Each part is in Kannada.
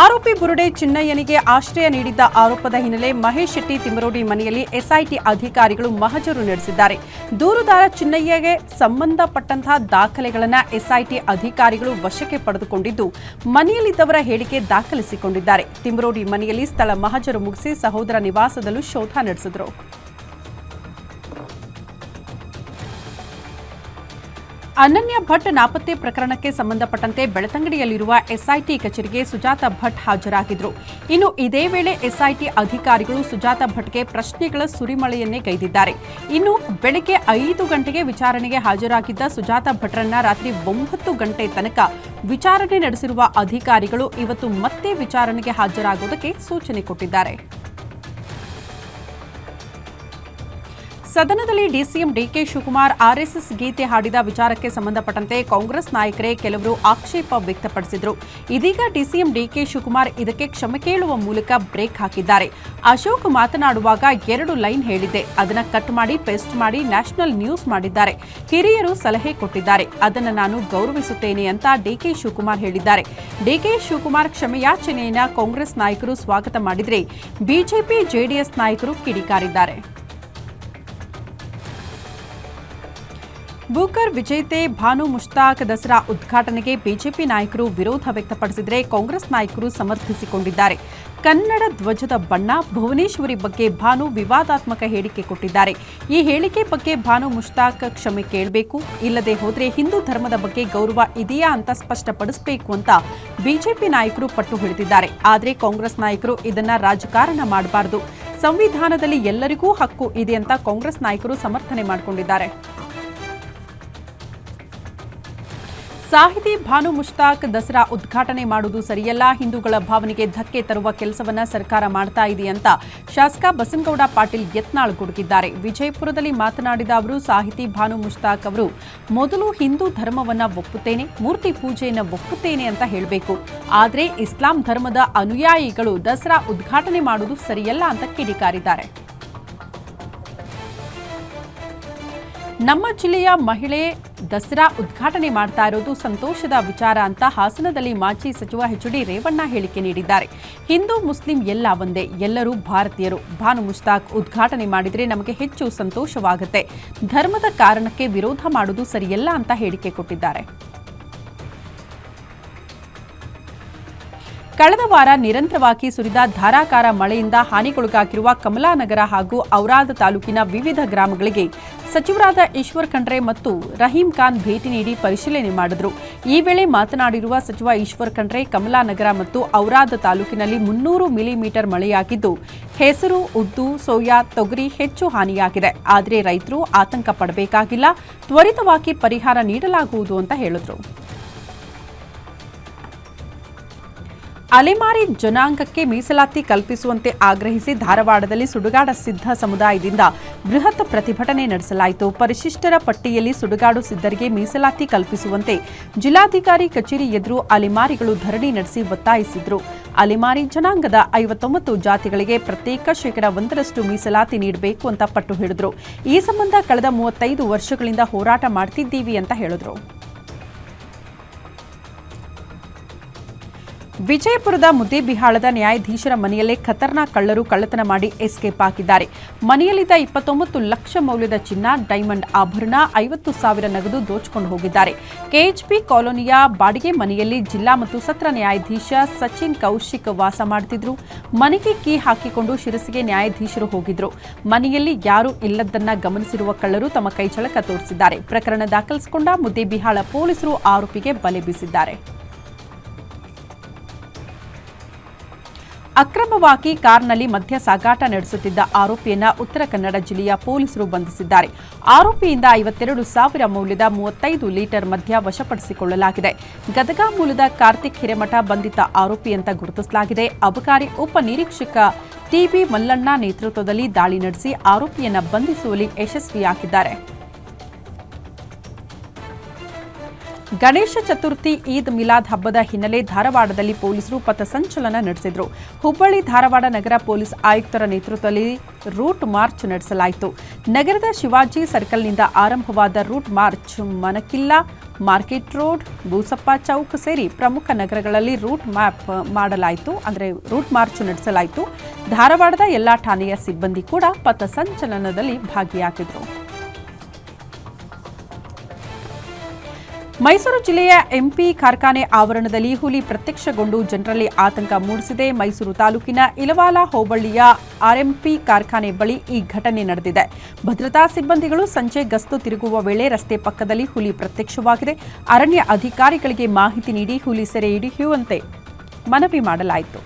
ಆರೋಪಿ ಬುರುಡೆ ಚಿನ್ನಯ್ಯನಿಗೆ ಆಶ್ರಯ ನೀಡಿದ್ದ ಆರೋಪದ ಹಿನ್ನೆಲೆ ಮಹೇಶ್ ಶೆಟ್ಟಿ ತಿಮರೋಡಿ ಮನೆಯಲ್ಲಿ ಎಸ್ಐಟಿ ಅಧಿಕಾರಿಗಳು ಮಹಜರು ನಡೆಸಿದ್ದಾರೆ. ದೂರುದಾರ ಚಿನ್ನಯ್ಯಗೆ ಸಂಬಂಧಪಟ್ಟಂತಹ ದಾಖಲೆಗಳನ್ನು ಎಸ್ಐಟಿ ಅಧಿಕಾರಿಗಳು ವಶಕ್ಕೆ ಪಡೆದುಕೊಂಡಿದ್ದು, ಮನೆಯಲ್ಲಿದ್ದವರ ಹೇಳಿಕೆ ದಾಖಲಿಸಿಕೊಂಡಿದ್ದಾರೆ. ತಿಮರೋಡಿ ಮನೆಯಲ್ಲಿ ಸ್ಥಳ ಮಹಜರು ಮುಗಿಸಿ ಸಹೋದರ ನಿವಾಸದಲ್ಲೂ ಶೋಧ ನಡೆಸಿದರು. ಅನನ್ಯ ಭಟ್ ನಾಪತ್ತೆ ಪ್ರಕರಣಕ್ಕೆ ಸಂಬಂಧಪಟ್ಟಂತೆ ಬೆಳತಂಗಡಿಯಲ್ಲಿರುವ ಎಸ್ಐಟಿ ಕಚೇರಿಗೆ ಸುಜಾತ ಭಟ್ ಹಾಜರಾಗಿದ್ದರು ಇನ್ನು ಇದೇ ವೇಳೆ ಎಸ್ಐಟಿ ಅಧಿಕಾರಿಗಳು ಸುಜಾತ ಭಟ್ಗೆ ಪ್ರಶ್ನೆಗಳ ಸುರಿಮಳೆಯನ್ನೇ ಗೈದಿದ್ದಾರೆ. ಇನ್ನು ಬೆಳಗ್ಗೆ ಐದು ಗಂಟೆಗೆ ವಿಚಾರಣೆಗೆ ಹಾಜರಾಗಿದ್ದ ಸುಜಾತ ಭಟ್ರನ್ನ ರಾತ್ರಿ ಒಂಬತ್ತು ಗಂಟೆ ತನಕ ವಿಚಾರಣೆ ನಡೆಸಿರುವ ಅಧಿಕಾರಿಗಳು ಇವತ್ತು ಮತ್ತೆ ವಿಚಾರಣೆಗೆ ಹಾಜರಾಗುವುದಕ್ಕೆ ಸೂಚನೆ ಕೊಟ್ಟಿದ್ದಾರೆ. ಸದನದಲ್ಲಿ ಡಿಸಿಎಂ ಡಿಕೆ ಶಿವಕುಮಾರ್ ಆರ್ಎಸ್ಎಸ್ ಗೀತೆ ಹಾಡಿದ ವಿಚಾರಕ್ಕೆ ಸಂಬಂಧಪಟ್ಟಂತೆ ಕಾಂಗ್ರೆಸ್ ನಾಯಕರೇ ಕೆಲವರು ಆಕ್ಷೇಪ ವ್ಯಕ್ತಪಡಿಸಿದರು. ಇದೀಗ ಡಿಸಿಎಂ ಡಿಕೆ ಶಿವಕುಮಾರ್ ಇದಕ್ಕೆ ಕ್ಷಮೆ ಕೇಳುವ ಮೂಲಕ ಬ್ರೇಕ್ ಹಾಕಿದ್ದಾರೆ. ಅಶೋಕ್ ಮಾತನಾಡುವಾಗ ಎರಡು ಲೈನ್ ಹೇಳಿದ್ದೆ. ಅದನ್ನು ಕಟ್ ಮಾಡಿ, ಪೇಸ್ಟ್ ಮಾಡಿ, ನ್ಯಾಷನಲ್ ನ್ಯೂಸ್ ಮಾಡಿದ್ದಾರೆ. ಹಿರಿಯರು ಸಲಹೆ ಕೊಟ್ಟಿದ್ದಾರೆ. ಅದನ್ನು ನಾನು ಗೌರವಿಸುತ್ತೇನೆ ಅಂತ ಡಿಕೆ ಶಿವಕುಮಾರ್ ಹೇಳಿದ್ದಾರೆ. ಡಿಕೆ ಶಿವಕುಮಾರ್ ಕ್ಷಮೆಯಾಚನೆಯನ್ನ ಕಾಂಗ್ರೆಸ್ ನಾಯಕರು ಸ್ವಾಗತ ಮಾಡಿದರೆ ಬಿಜೆಪಿ, ಜೆಡಿಎಸ್ ನಾಯಕರು ಕಿಡಿಕಾರಿದ್ದಾರೆ. ಬೂಕರ್ ವಿಜೇತೆ ಭಾನು ಮುಷ್ತಾಕ್ ದಸರಾ ಉದ್ಘಾಟನೆಗೆ ಬಿಜೆಪಿ ನಾಯಕರು ವಿರೋಧ ವ್ಯಕ್ತಪಡಿಸಿದರೆ ಕಾಂಗ್ರೆಸ್ ನಾಯಕರು ಸಮರ್ಥಿಸಿಕೊಂಡಿದ್ದಾರೆ. ಕನ್ನಡ ಧ್ವಜದ ಬಣ್ಣ ಭುವನೇಶ್ವರಿ ಬಗ್ಗೆ ಭಾನು ವಿವಾದಾತ್ಮಕ ಹೇಳಿಕೆ ಕೊಟ್ಟಿದ್ದಾರೆ. ಈ ಹೇಳಿಕೆ ಬಗ್ಗೆ ಭಾನು ಮುಷ್ತಾಕ್ ಕ್ಷಮೆ ಕೇಳಬೇಕು. ಇಲ್ಲದೆ ಹೋದರೆ ಹಿಂದೂ ಧರ್ಮದ ಬಗ್ಗೆ ಗೌರವ ಇದೆಯಾ ಅಂತ ಸ್ಪಷ್ಟಪಡಿಸಬೇಕು ಅಂತ ಬಿಜೆಪಿ ನಾಯಕರು ಪಟ್ಟು ಹಿಡಿದಿದ್ದಾರೆ. ಆದರೆ ಕಾಂಗ್ರೆಸ್ ನಾಯಕರು ಇದನ್ನ ರಾಜಕಾರಣ ಮಾಡಬಾರದು. ಸಂವಿಧಾನದಲ್ಲಿ ಎಲ್ಲರಿಗೂ ಹಕ್ಕು ಇದೆ ಅಂತ ಕಾಂಗ್ರೆಸ್ ನಾಯಕರು ಸಮರ್ಥನೆ ಮಾಡಿಕೊಂಡಿದ್ದಾರೆ. ಸಾಹಿತಿ ಭಾನು ಮುಷ್ತಾಕ್ ದಸರಾ ಉದ್ಘಾಟನೆ ಮಾಡುವುದು ಸರಿಯಲ್ಲ. ಹಿಂದೂಗಳ ಭಾವನೆಗೆ ಧಕ್ಕೆ ತರುವ ಕೆಲಸವನ್ನ ಸರ್ಕಾರ ಮಾಡ್ತಾ ಇದೆ ಅಂತ ಶಾಸಕ ಬಸನಗೌಡ ಪಾಟೀಲ್ ಯತ್ನಾಳ್ ಗುಡುಗಿದ್ದಾರೆ. ವಿಜಯಪುರದಲ್ಲಿ ಮಾತನಾಡಿದ ಅವರು, ಸಾಹಿತಿ ಭಾನು ಮುಷ್ತಾಕ್ ಅವರು, ಮೊದಲು ಹಿಂದೂ ಧರ್ಮವನ್ನ ಒಪ್ಪುತ್ತೇನೆ, ಮೂರ್ತಿ ಪೂಜೆಯನ್ನ ಒಪ್ಪುತ್ತೇನೆ ಅಂತ ಹೇಳಬೇಕು. ಆದರೆ ಇಸ್ಲಾಂ ಧರ್ಮದ ಅನುಯಾಯಿಗಳು ದಸರಾ ಉದ್ಘಾಟನೆ ಮಾಡುವುದು ಸರಿಯಲ್ಲ ಅಂತ ಕಿಡಿಕಾರಿದ್ದಾರೆ. ನಮ್ಮ ಜಿಲ್ಲೆಯ ಮಹಿಳೆ ದಸರಾ ಉದ್ಘಾಟನೆ ಮಾಡ್ತಾ ಇರೋದು ಸಂತೋಷದ ವಿಚಾರ ಅಂತ ಹಾಸನದಲ್ಲಿ ಮಾಜಿ ಸಚಿವ ಎಚ್ ಡಿ ರೇವಣ್ಣ ಹೇಳಿಕೆ ನೀಡಿದ್ದಾರೆ. ಹಿಂದೂ, ಮುಸ್ಲಿಂ ಎಲ್ಲ ಒಂದೇ. ಎಲ್ಲರೂ ಭಾರತೀಯರು. ಭಾನು ಮುಷ್ತಾಕ್ ಉದ್ಘಾಟನೆ ಮಾಡಿದರೆ ನಮಗೆ ಹೆಚ್ಚು ಸಂತೋಷವಾಗುತ್ತೆ. ಧರ್ಮದ ಕಾರಣಕ್ಕೆ ವಿರೋಧ ಮಾಡುವುದು ಸರಿಯಲ್ಲ ಅಂತ ಹೇಳಿಕೆ ಕೊಟ್ಟಿದ್ದಾರೆ. ಕಳೆದ ವಾರ ನಿರಂತರವಾಗಿ ಸುರಿದ ಧಾರಾಕಾರ ಮಳೆಯಿಂದ ಹಾನಿಗೊಳಗಾಗಿರುವ ಕಮಲಾನಗರ ಹಾಗೂ ಔರಾದ ತಾಲೂಕಿನ ವಿವಿಧ ಗ್ರಾಮಗಳಿಗೆ ಸಚಿವರಾದ ಈಶ್ವರ್ ಖಂಡ್ರೆ ಮತ್ತು ರಹೀಂ ಖಾನ್ ಭೇಟಿ ನೀಡಿ ಪರಿಶೀಲನೆ ಮಾಡಿದರು. ಈ ವೇಳೆ ಮಾತನಾಡಿರುವ ಸಚಿವ ಈಶ್ವರ್ ಖಂಡ್ರೆ, ಕಮಲಾನಗರ ಮತ್ತು ಔರಾದ ತಾಲೂಕಿನಲ್ಲಿ ಮುನ್ನೂರು ಮಿಲಿಮೀಟರ್ ಮಳೆಯಾಗಿದ್ದು, ಹೆಸರು, ಉದ್ದು, ಸೋಯಾ, ತೊಗರಿ ಹೆಚ್ಚು ಹಾನಿಯಾಗಿದೆ. ಆದರೆ ರೈತರು ಆತಂಕ ಪಡಬೇಕಾಗಿಲ್ಲ. ತ್ವರಿತವಾಗಿ ಪರಿಹಾರ ನೀಡಲಾಗುವುದು ಅಂತ ಹೇಳಿದರು. ಅಲೆಮಾರಿ ಜನಾಂಗಕ್ಕೆ ಮೀಸಲಾತಿ ಕಲ್ಪಿಸುವಂತೆ ಆಗ್ರಹಿಸಿ ಧಾರವಾಡದಲ್ಲಿ ಸುಡುಗಾಡ ಸಿದ್ಧ ಸಮುದಾಯದಿಂದ ಬೃಹತ್ ಪ್ರತಿಭಟನೆ ನಡೆಸಲಾಯಿತು. ಪರಿಶಿಷ್ಟರ ಪಟ್ಟಿಯಲ್ಲಿ ಸುಡುಗಾಡು ಸಿದ್ಧರಿಗೆ ಮೀಸಲಾತಿ ಕಲ್ಪಿಸುವಂತೆ ಜಿಲ್ಲಾಧಿಕಾರಿ ಕಚೇರಿ ಎದುರು ಅಲೆಮಾರಿಗಳು ಧರಣಿ ನಡೆಸಿ ಒತ್ತಾಯಿಸಿದ್ರು. ಅಲೆಮಾರಿ ಜನಾಂಗದ ಐವತ್ತೊಂಬತ್ತು ಜಾತಿಗಳಿಗೆ ಪ್ರತ್ಯೇಕ ಶೇಕಡ ಒಂದರಷ್ಟು ಮೀಸಲಾತಿ ನೀಡಬೇಕು ಅಂತ ಪಟ್ಟು ಹಿಡಿದ್ರು. ಈ ಸಂಬಂಧ ಕಳೆದ ಮೂವತ್ತೈದು ವರ್ಷಗಳಿಂದ ಹೋರಾಟ ಮಾಡ್ತಿದ್ದೀವಿ ಅಂತ ಹೇಳಿದ್ರು. ವಿಜಯಪುರದ ಮುದ್ದೇಬಿಹಾಳದ ನ್ಯಾಯಾಧೀಶರ ಮನೆಯಲ್ಲೇ ಖತರ್ನಾಕ್ ಕಳ್ಳರು ಕಳ್ಳತನ ಮಾಡಿ ಎಸ್ಕೇಪ್ ಹಾಕಿದ್ದಾರೆ. ಮನೆಯಲ್ಲಿದ್ದ ಇಪ್ಪತ್ತೊಂಬತ್ತು ಲಕ್ಷ ಮೌಲ್ಯದ ಚಿನ್ನ, ಡೈಮಂಡ್ ಆಭರಣ, ಐವತ್ತು ಸಾವಿರ ನಗದು ದೋಚಿಕೊಂಡು ಹೋಗಿದ್ದಾರೆ. ಕೆಎಚ್ಪಿ ಕಾಲೋನಿಯ ಬಾಡಿಗೆ ಮನೆಯಲ್ಲಿ ಜಿಲ್ಲಾ ಮತ್ತು ಸತ್ರ ನ್ಯಾಯಾಧೀಶ ಸಚಿನ್ ಕೌಶಿಕ್ ವಾಸ ಮಾಡುತ್ತಿದ್ರು ಮನೆಗೆ ಕೀ ಹಾಕಿಕೊಂಡು ಶಿರಸಿಗೆ ನ್ಯಾಯಾಧೀಶರು ಹೋಗಿದ್ರು. ಮನೆಯಲ್ಲಿ ಯಾರೂ ಇಲ್ಲದನ್ನ ಗಮನಿಸಿರುವ ಕಳ್ಳರು ತಮ್ಮ ಕೈಚಳಕ ತೋರಿಸಿದ್ದಾರೆ. ಪ್ರಕರಣ ದಾಖಲಿಸಿಕೊಂಡ ಮುದ್ದೇಬಿಹಾಳ ಪೊಲೀಸರು ಆರೋಪಿಗೆ ಬಲೆ ಬೀಸಿದ್ದಾರೆ. ಅಕ್ರಮವಾಗಿ ಕಾರ್ನಲ್ಲಿ ಮದ್ಯ ಸಾಗಾಟ ನಡೆಸುತ್ತಿದ್ದ ಆರೋಪಿಯನ್ನ ಉತ್ತರ ಕನ್ನಡ ಜಿಲ್ಲೆಯ ಪೊಲೀಸರು ಬಂಧಿಸಿದ್ದಾರೆ. ಆರೋಪಿಯಿಂದ ಐವತ್ತೆರಡು ಸಾವಿರ ಮೌಲ್ಯದ ಮೂವತ್ತೈದು ಲೀಟರ್ ಮದ್ಯ ವಶಪಡಿಸಿಕೊಳ್ಳಲಾಗಿದೆ. ಗದಗ ಮೂಲದ ಕಾರ್ತಿಕ್ ಹಿರೇಮಠ ಬಂಧಿತ ಆರೋಪಿ ಅಂತ ಗುರುತಿಸಲಾಗಿದೆ. ಅಬಕಾರಿ ಉಪ ನಿರೀಕ್ಷಕ ಟಿಬಿ ಮಲ್ಲಣ್ಣ ನೇತೃತ್ವದಲ್ಲಿ ದಾಳಿ ನಡೆಸಿ ಆರೋಪಿಯನ್ನ ಬಂಧಿಸುವಲ್ಲಿ ಯಶಸ್ವಿಯಾಗಿದ್ದಾರೆ. ಗಣೇಶ ಚತುರ್ಥಿ ಈದ್ ಮಿಲಾದ್ ಹಬ್ಬದ ಹಿನ್ನೆಲೆ ಧಾರವಾಡದಲ್ಲಿ ಪೊಲೀಸರು ಪಥಸಂಚಲನ ನಡೆಸಿದರು. ಹುಬ್ಬಳ್ಳಿ ಧಾರವಾಡ ನಗರ ಪೊಲೀಸ್ ಆಯುಕ್ತರ ನೇತೃತ್ವದಲ್ಲಿ ರೂಟ್ ಮಾರ್ಚ್ ನಡೆಸಲಾಯಿತು. ನಗರದ ಶಿವಾಜಿ ಸರ್ಕಲ್ನಿಂದ ಆರಂಭವಾದ route march Manakilla, market road, Boosappa Chowk ಸೇರಿ ಪ್ರಮುಖ ನಗರಗಳಲ್ಲಿ ರೂಟ್ ಮ್ಯಾಪ್ ಮಾಡಲಾಯಿತು. ಅಂದರೆ ರೂಟ್ ಮಾರ್ಚ್ ನಡೆಸಲಾಯಿತು. ಧಾರವಾಡದ ಎಲ್ಲಾ ಠಾಣೆಯ ಸಿಬ್ಬಂದಿ ಕೂಡ ಪಥಸಂಚಲನದಲ್ಲಿ ಭಾಗಿಯಾಗಿದ್ದರು ಮೈಸೂರು ಜಿಲ್ಲೆಯ ಎಂಪಿ ಕಾರ್ಖಾನೆ ಆವರಣದಲ್ಲಿ ಹುಲಿ ಪ್ರತ್ಯಕ್ಷಗೊಂಡು ಜನರಲ್ಲಿ ಆತಂಕ ಮೂಡಿಸಿದೆ. ಮೈಸೂರು ತಾಲೂಕಿನ ಇಲವಾಲ ಹೋಬಳ್ಳಿಯ ಆರ್ಎಂಪಿ ಕಾರ್ಖಾನೆ ಬಳಿ ಈ ಘಟನೆ ನಡೆದಿದೆ. ಭದ್ರತಾ ಸಿಬ್ಬಂದಿಗಳು ಸಂಜೆ ಗಸ್ತು ತಿರುಗುವ ವೇಳೆ ರಸ್ತೆ ಪಕ್ಕದಲ್ಲಿ ಹುಲಿ ಪ್ರತ್ಯಕ್ಷವಾಗಿದೆ. ಅರಣ್ಯ ಅಧಿಕಾರಿಗಳಿಗೆ ಮಾಹಿತಿ ನೀಡಿ ಹುಲಿ ಸೆರೆ ಹಿಡಿಯುವಂತೆ ಮನವಿ ಮಾಡಲಾಯಿತು.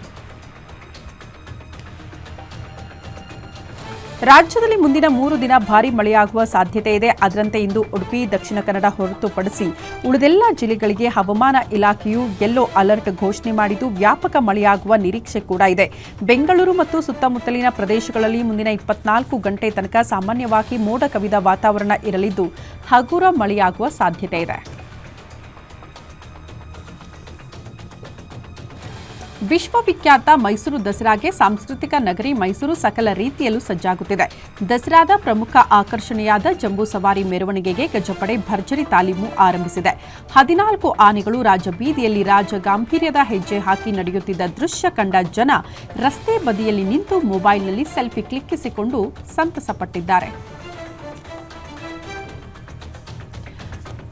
ರಾಜ್ಯದಲ್ಲಿ ಮುಂದಿನ ಮೂರು ದಿನ ಭಾರಿ ಮಳೆಯಾಗುವ ಸಾಧ್ಯತೆ ಇದೆ. ಅದರಂತೆ ಇಂದು ಉಡುಪಿ, ದಕ್ಷಿಣ ಕನ್ನಡ ಹೊರತುಪಡಿಸಿ ಉಳಿದೆಲ್ಲ ಜಿಲ್ಲೆಗಳಿಗೆ ಹವಾಮಾನ ಇಲಾಖೆಯು ಯೆಲ್ಲೋ ಅಲರ್ಟ್ ಘೋಷಣೆ ಮಾಡಿದ್ದು, ವ್ಯಾಪಕ ಮಳೆಯಾಗುವ ನಿರೀಕ್ಷೆ ಕೂಡ ಇದೆ. ಬೆಂಗಳೂರು ಮತ್ತು ಸುತ್ತಮುತ್ತಲಿನ ಪ್ರದೇಶಗಳಲ್ಲಿ ಮುಂದಿನ ಇಪ್ಪತ್ನಾಲ್ಕು ಗಂಟೆ ತನಕ ಸಾಮಾನ್ಯವಾಗಿ ಮೋಡ ಕವಿದ ವಾತಾವರಣ ಇರಲಿದ್ದು, ಹಗುರ ಮಳೆಯಾಗುವ ಸಾಧ್ಯತೆ ಇದೆ. ವಿಶ್ವವಿಖ್ಯಾತ ಮೈಸೂರು ದಸರಾಗೆ ಸಾಂಸ್ಕೃತಿಕ ನಗರಿ ಮೈಸೂರು ಸಕಲ ರೀತಿಯಲ್ಲೂ ಸಜ್ಜಾಗುತ್ತಿದೆ. ದಸರಾದ ಪ್ರಮುಖ ಆಕರ್ಷಣೆಯಾದ ಜಂಬೂ ಸವಾರಿ ಮೆರವಣಿಗೆಗೆ ಗಜಪಡೆ ಭರ್ಜರಿ ತಾಲೀಮು ಆರಂಭಿಸಿದೆ. ಹದಿನಾಲ್ಕು ಆನೆಗಳು ರಾಜಬೀದಿಯಲ್ಲಿ ರಾಜ ಗಾಂಭೀರ್ಯದ ಹೆಜ್ಜೆ ಹಾಕಿ ನಡೆಯುತ್ತಿದ್ದ ದೃಶ್ಯ ಕಂಡ ಜನ ರಸ್ತೆ ಬದಿಯಲ್ಲಿ ನಿಂತು ಮೊಬೈಲ್ನಲ್ಲಿ ಸೆಲ್ಫಿ ಕ್ಲಿಕ್ಕಿಸಿಕೊಂಡು ಸಂತಸಪಟ್ಟಿದ್ದಾರೆ.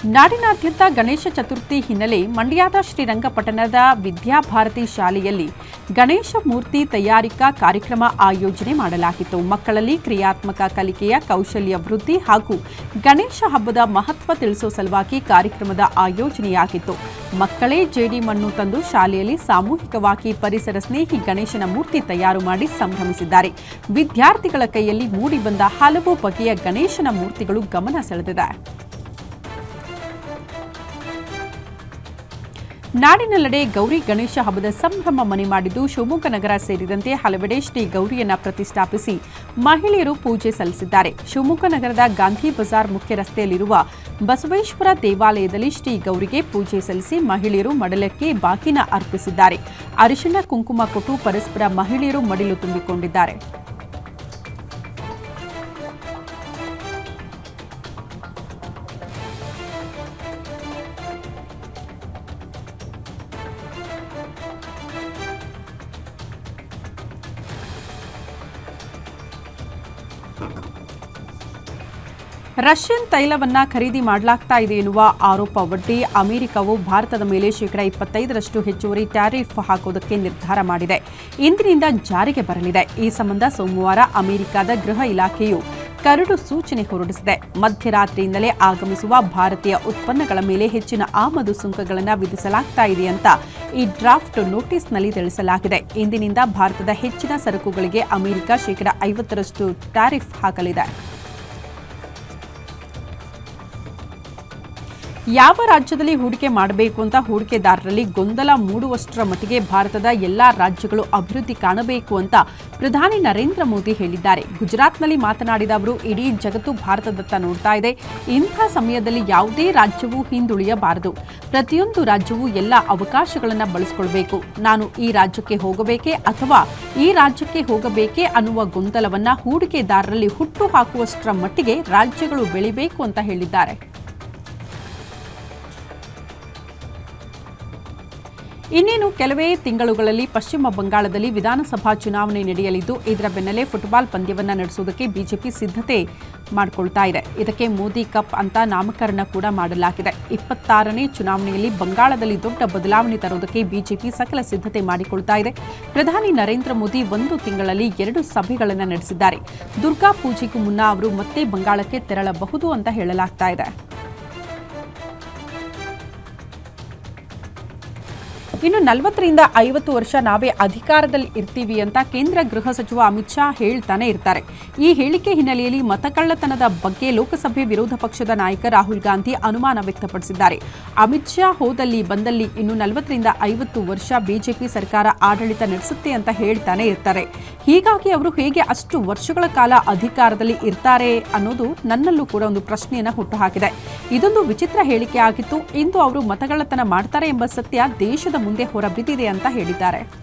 ನಾಡಿನಾದ್ಯಂತ ಗಣೇಶ ಚತುರ್ಥಿ ಹಿನ್ನೆಲೆ ಮಂಡ್ಯದ ಶ್ರೀರಂಗಪಟ್ಟಣದ ವಿದ್ಯಾಭಾರತಿ ಶಾಲೆಯಲ್ಲಿ ಗಣೇಶ ಮೂರ್ತಿ ತಯಾರಿಕಾ ಕಾರ್ಯಕ್ರಮ ಆಯೋಜನೆ ಮಾಡಲಾಗಿತ್ತು. ಮಕ್ಕಳಲ್ಲಿ ಕ್ರಿಯಾತ್ಮಕ ಕಲಿಕೆಯ ಕೌಶಲ್ಯ ವೃದ್ಧಿ ಹಾಗೂ ಗಣೇಶ ಹಬ್ಬದ ಮಹತ್ವ ತಿಳಿಸುವ ಸಲುವಾಗಿ ಕಾರ್ಯಕ್ರಮದ ಆಯೋಜನೆಯಾಗಿತ್ತು. ಮಕ್ಕಳೇ ಜೇಡಿ ಮಣ್ಣು ತಂದು ಶಾಲೆಯಲ್ಲಿ ಸಾಮೂಹಿಕವಾಗಿ ಪರಿಸರ ಸ್ನೇಹಿ ಗಣೇಶನ ಮೂರ್ತಿ ತಯಾರು ಮಾಡಿ ಸಂಭ್ರಮಿಸಿದ್ದಾರೆ. ವಿದ್ಯಾರ್ಥಿಗಳ ಕೈಯಲ್ಲಿ ಮೂಡಿಬಂದ ಹಲವು ಬಗೆಯ ಗಣೇಶನ ಮೂರ್ತಿಗಳು ಗಮನ ಸೆಳೆದಿದೆ. ನಾಡಿನೆಲ್ಲೆಡೆ ಗೌರಿ ಗಣೇಶ ಹಬ್ಬದ ಸಂಭ್ರಮ ಮನೆ ಮಾಡಿದ್ದು ಶಿವಮೊಗ್ಗ ನಗರ ಸೇರಿದಂತೆ ಹಲವೆಡೆ ಶ್ರೀ ಗೌರಿಯನ್ನ ಪ್ರತಿಷ್ಠಾಪಿಸಿ ಮಹಿಳೆಯರು ಪೂಜೆ ಸಲ್ಲಿಸಿದ್ದಾರೆ. ಶಿವಮೊಗ್ಗ ನಗರದ ಗಾಂಧಿ ಬಜಾರ್ ಮುಖ್ಯ ರಸ್ತೆಯಲ್ಲಿರುವ ಬಸವೇಶ್ವರ ದೇವಾಲಯದಲ್ಲಿ ಶ್ರೀ ಗೌರಿಗೆ ಪೂಜೆ ಸಲ್ಲಿಸಿ ಮಹಿಳೆಯರು ಮಡಲಕ್ಕೆ ಬಾಕಿನ ಅರ್ಪಿಸಿದ್ದಾರೆ. ಅರಿಶಿನ ಕುಂಕುಮ ಕೊಟ್ಟು ಪರಸ್ಪರ ಮಹಿಳೆಯರು ಮಡಿಲು ತುಂಬಿಕೊಂಡಿದ್ದಾರೆ. ರಷ್ಯನ್ ತೈಲವನ್ನ ಖರೀದಿ ಮಾಡಲಾಗ್ತಾ ಇದೆ ಎನ್ನುವ ಆರೋಪ ಒಡ್ಡಿ ಅಮೆರಿಕವು ಭಾರತದ ಮೇಲೆ ಶೇಕಡಾ ಇಪ್ಪತ್ತೈದರಷ್ಟು ಹೆಚ್ಚುವರಿ ಟ್ಯಾರಿಫ್ ಹಾಕೋದಕ್ಕೆ ನಿರ್ಧಾರ ಮಾಡಿದೆ. ಇಂದಿನಿಂದ ಜಾರಿಗೆ ಬರಲಿದೆ. ಈ ಸಂಬಂಧ ಸೋಮವಾರ ಅಮೆರಿಕದ ಗೃಹ ಇಲಾಖೆಯು ಕರಡು ಸೂಚನೆ ಹೊರಡಿಸಿದೆ. ಮಧ್ಯರಾತ್ರಿಯಿಂದಲೇ ಆಗಮಿಸುವ ಭಾರತೀಯ ಉತ್ಪನ್ನಗಳ ಮೇಲೆ ಹೆಚ್ಚಿನ ಆಮದು ಸುಂಕಗಳನ್ನು ವಿಧಿಸಲಾಗ್ತಾ ಇದೆ ಅಂತ ಈ ಡ್ರಾಫ್ಟ್ ನೋಟಿಸ್ನಲ್ಲಿ ತಿಳಿಸಲಾಗಿದೆ. ಇಂದಿನಿಂದ ಭಾರತದ ಹೆಚ್ಚಿನ ಸರಕುಗಳಿಗೆ ಅಮೆರಿಕ ಶೇಕಡಾ ಐವತ್ತರಷ್ಟು ಟ್ಯಾರಿಫ್ ಹಾಕಲಿದೆ. ಯಾವ ರಾಜ್ಯದಲ್ಲಿ ಹೂಡಿಕೆ ಮಾಡಬೇಕು ಅಂತ ಹೂಡಿಕೆದಾರರಲ್ಲಿ ಗೊಂದಲ ಮೂಡುವಷ್ಟರ ಮಟ್ಟಿಗೆ ಭಾರತದ ಎಲ್ಲಾ ರಾಜ್ಯಗಳು ಅಭಿವೃದ್ಧಿ ಕಾಣಬೇಕು ಅಂತ ಪ್ರಧಾನಿ ನರೇಂದ್ರ ಮೋದಿ ಹೇಳಿದ್ದಾರೆ. ಗುಜರಾತ್ನಲ್ಲಿ ಮಾತನಾಡಿದ ಅವರು, ಇಡೀ ಜಗತ್ತು ಭಾರತದತ್ತ ನೋಡ್ತಾ ಇದೆ. ಇಂಥ ಸಮಯದಲ್ಲಿ ಯಾವುದೇ ರಾಜ್ಯವು ಹಿಂದುಳಿಯಬಾರದು. ಪ್ರತಿಯೊಂದು ರಾಜ್ಯವು ಎಲ್ಲ ಅವಕಾಶಗಳನ್ನು ಬಳಸಿಕೊಳ್ಬೇಕು. ನಾನು ಈ ರಾಜ್ಯಕ್ಕೆ ಹೋಗಬೇಕೇ ಅಥವಾ ಈ ರಾಜ್ಯಕ್ಕೆ ಹೋಗಬೇಕೇ ಅನ್ನುವ ಗೊಂದಲವನ್ನ ಹೂಡಿಕೆದಾರರಲ್ಲಿ ಹುಟ್ಟು ಹಾಕುವಷ್ಟರ ಮಟ್ಟಿಗೆ ರಾಜ್ಯಗಳು ಬೆಳಿಬೇಕು ಅಂತ ಹೇಳಿದ್ದಾರೆ. ಇನ್ನೇನು, ಕೆಲವೇ ತಿಂಗಳುಗಳಲ್ಲಿ ಪಶ್ಚಿಮ ಬಂಗಾಳದಲ್ಲಿ ವಿಧಾನಸಭಾ ಚುನಾವಣೆ ನಡೆಯಲಿದ್ದು, ಇದರ ಬೆನ್ನಲ್ಲೇ ಫುಟ್ಬಾಲ್ ಪಂದ್ಯವನ್ನು ನಡೆಸುವುದಕ್ಕೆ ಬಿಜೆಪಿ ಸಿದ್ಧತೆ ಮಾಡಿಕೊಳ್ತಾ ಇದೆ. ಇದಕ್ಕೆ ಮೋದಿ ಕಪ್ ಅಂತ ನಾಮಕರಣ ಕೂಡ ಮಾಡಲಾಗಿದೆ. ಇಪ್ಪತ್ತಾರನೇ ಚುನಾವಣೆಯಲ್ಲಿ ಬಂಗಾಳದಲ್ಲಿ ದೊಡ್ಡ ಬದಲಾವಣೆ ತರುವುದಕ್ಕೆ ಬಿಜೆಪಿ ಸಕಲ ಸಿದ್ಧತೆ ಮಾಡಿಕೊಳ್ತಾ ಇದೆ. ಪ್ರಧಾನಿ ನರೇಂದ್ರ ಮೋದಿ ಒಂದು ತಿಂಗಳಲ್ಲಿ ಎರಡು ಸಭೆಗಳನ್ನು ನಡೆಸಿದ್ದಾರೆ. ದುರ್ಗಾ ಪೂಜೆಗೂ ಮುನ್ನ ಅವರು ಮತ್ತೆ ಬಂಗಾಳಕ್ಕೆ ತೆರಳಬಹುದು ಅಂತ ಹೇಳಲಾಗ್ತಾ ಇದೆ. ಇನ್ನು ನಲವತ್ತರಿಂದ ಐವತ್ತು ವರ್ಷ ನಾವೇ ಅಧಿಕಾರದಲ್ಲಿ ಇರ್ತೀವಿ ಅಂತ ಕೇಂದ್ರ ಗೃಹ ಸಚಿವ ಅಮಿತ್ ಶಾ ಹೇಳ್ತಾನೆ ಇರ್ತಾರೆ. ಈ ಹೇಳಿಕೆ ಹಿನ್ನೆಲೆಯಲ್ಲಿ ಮತಕಳ್ಳತನದ ಬಗ್ಗೆ ಲೋಕಸಭೆ ವಿರೋಧ ಪಕ್ಷದ ನಾಯಕ ರಾಹುಲ್ ಗಾಂಧಿ ಅನುಮಾನ ವ್ಯಕ್ತಪಡಿಸಿದ್ದಾರೆ. ಅಮಿತ್ ಶಾ ಹೋದಲ್ಲಿ ಬಂದಲ್ಲಿ ಇನ್ನು ನಲವತ್ತರಿಂದ ಐವತ್ತು ವರ್ಷ ಬಿಜೆಪಿ ಸರ್ಕಾರ ಆಡಳಿತ ನಡೆಸುತ್ತೆ ಅಂತ ಹೇಳ್ತಾನೆ ಇರ್ತಾರೆ. ಹೀಗಾಗಿ ಅವರು ಹೇಗೆ ಅಷ್ಟು ವರ್ಷಗಳ ಕಾಲ ಅಧಿಕಾರದಲ್ಲಿ ಇರ್ತಾರೆ ಅನ್ನೋದು ನನ್ನಲ್ಲೂ ಕೂಡ ಒಂದು ಪ್ರಶ್ನೆಯನ್ನು ಹುಟ್ಟುಹಾಕಿದೆ. ಇದೊಂದು ವಿಚಿತ್ರ ಹೇಳಿಕೆ ಆಗಿತ್ತು. ಇಂದು ಅವರು ಮತಗಳತನ ಮಾಡ್ತಾರೆ ಎಂಬ ಸತ್ಯ ದೇಶದ ಮುಂದೆ ಹೊರಬಿದ್ದಿದೆ ಅಂತ ಹೇಳಿದ್ದಾರೆ.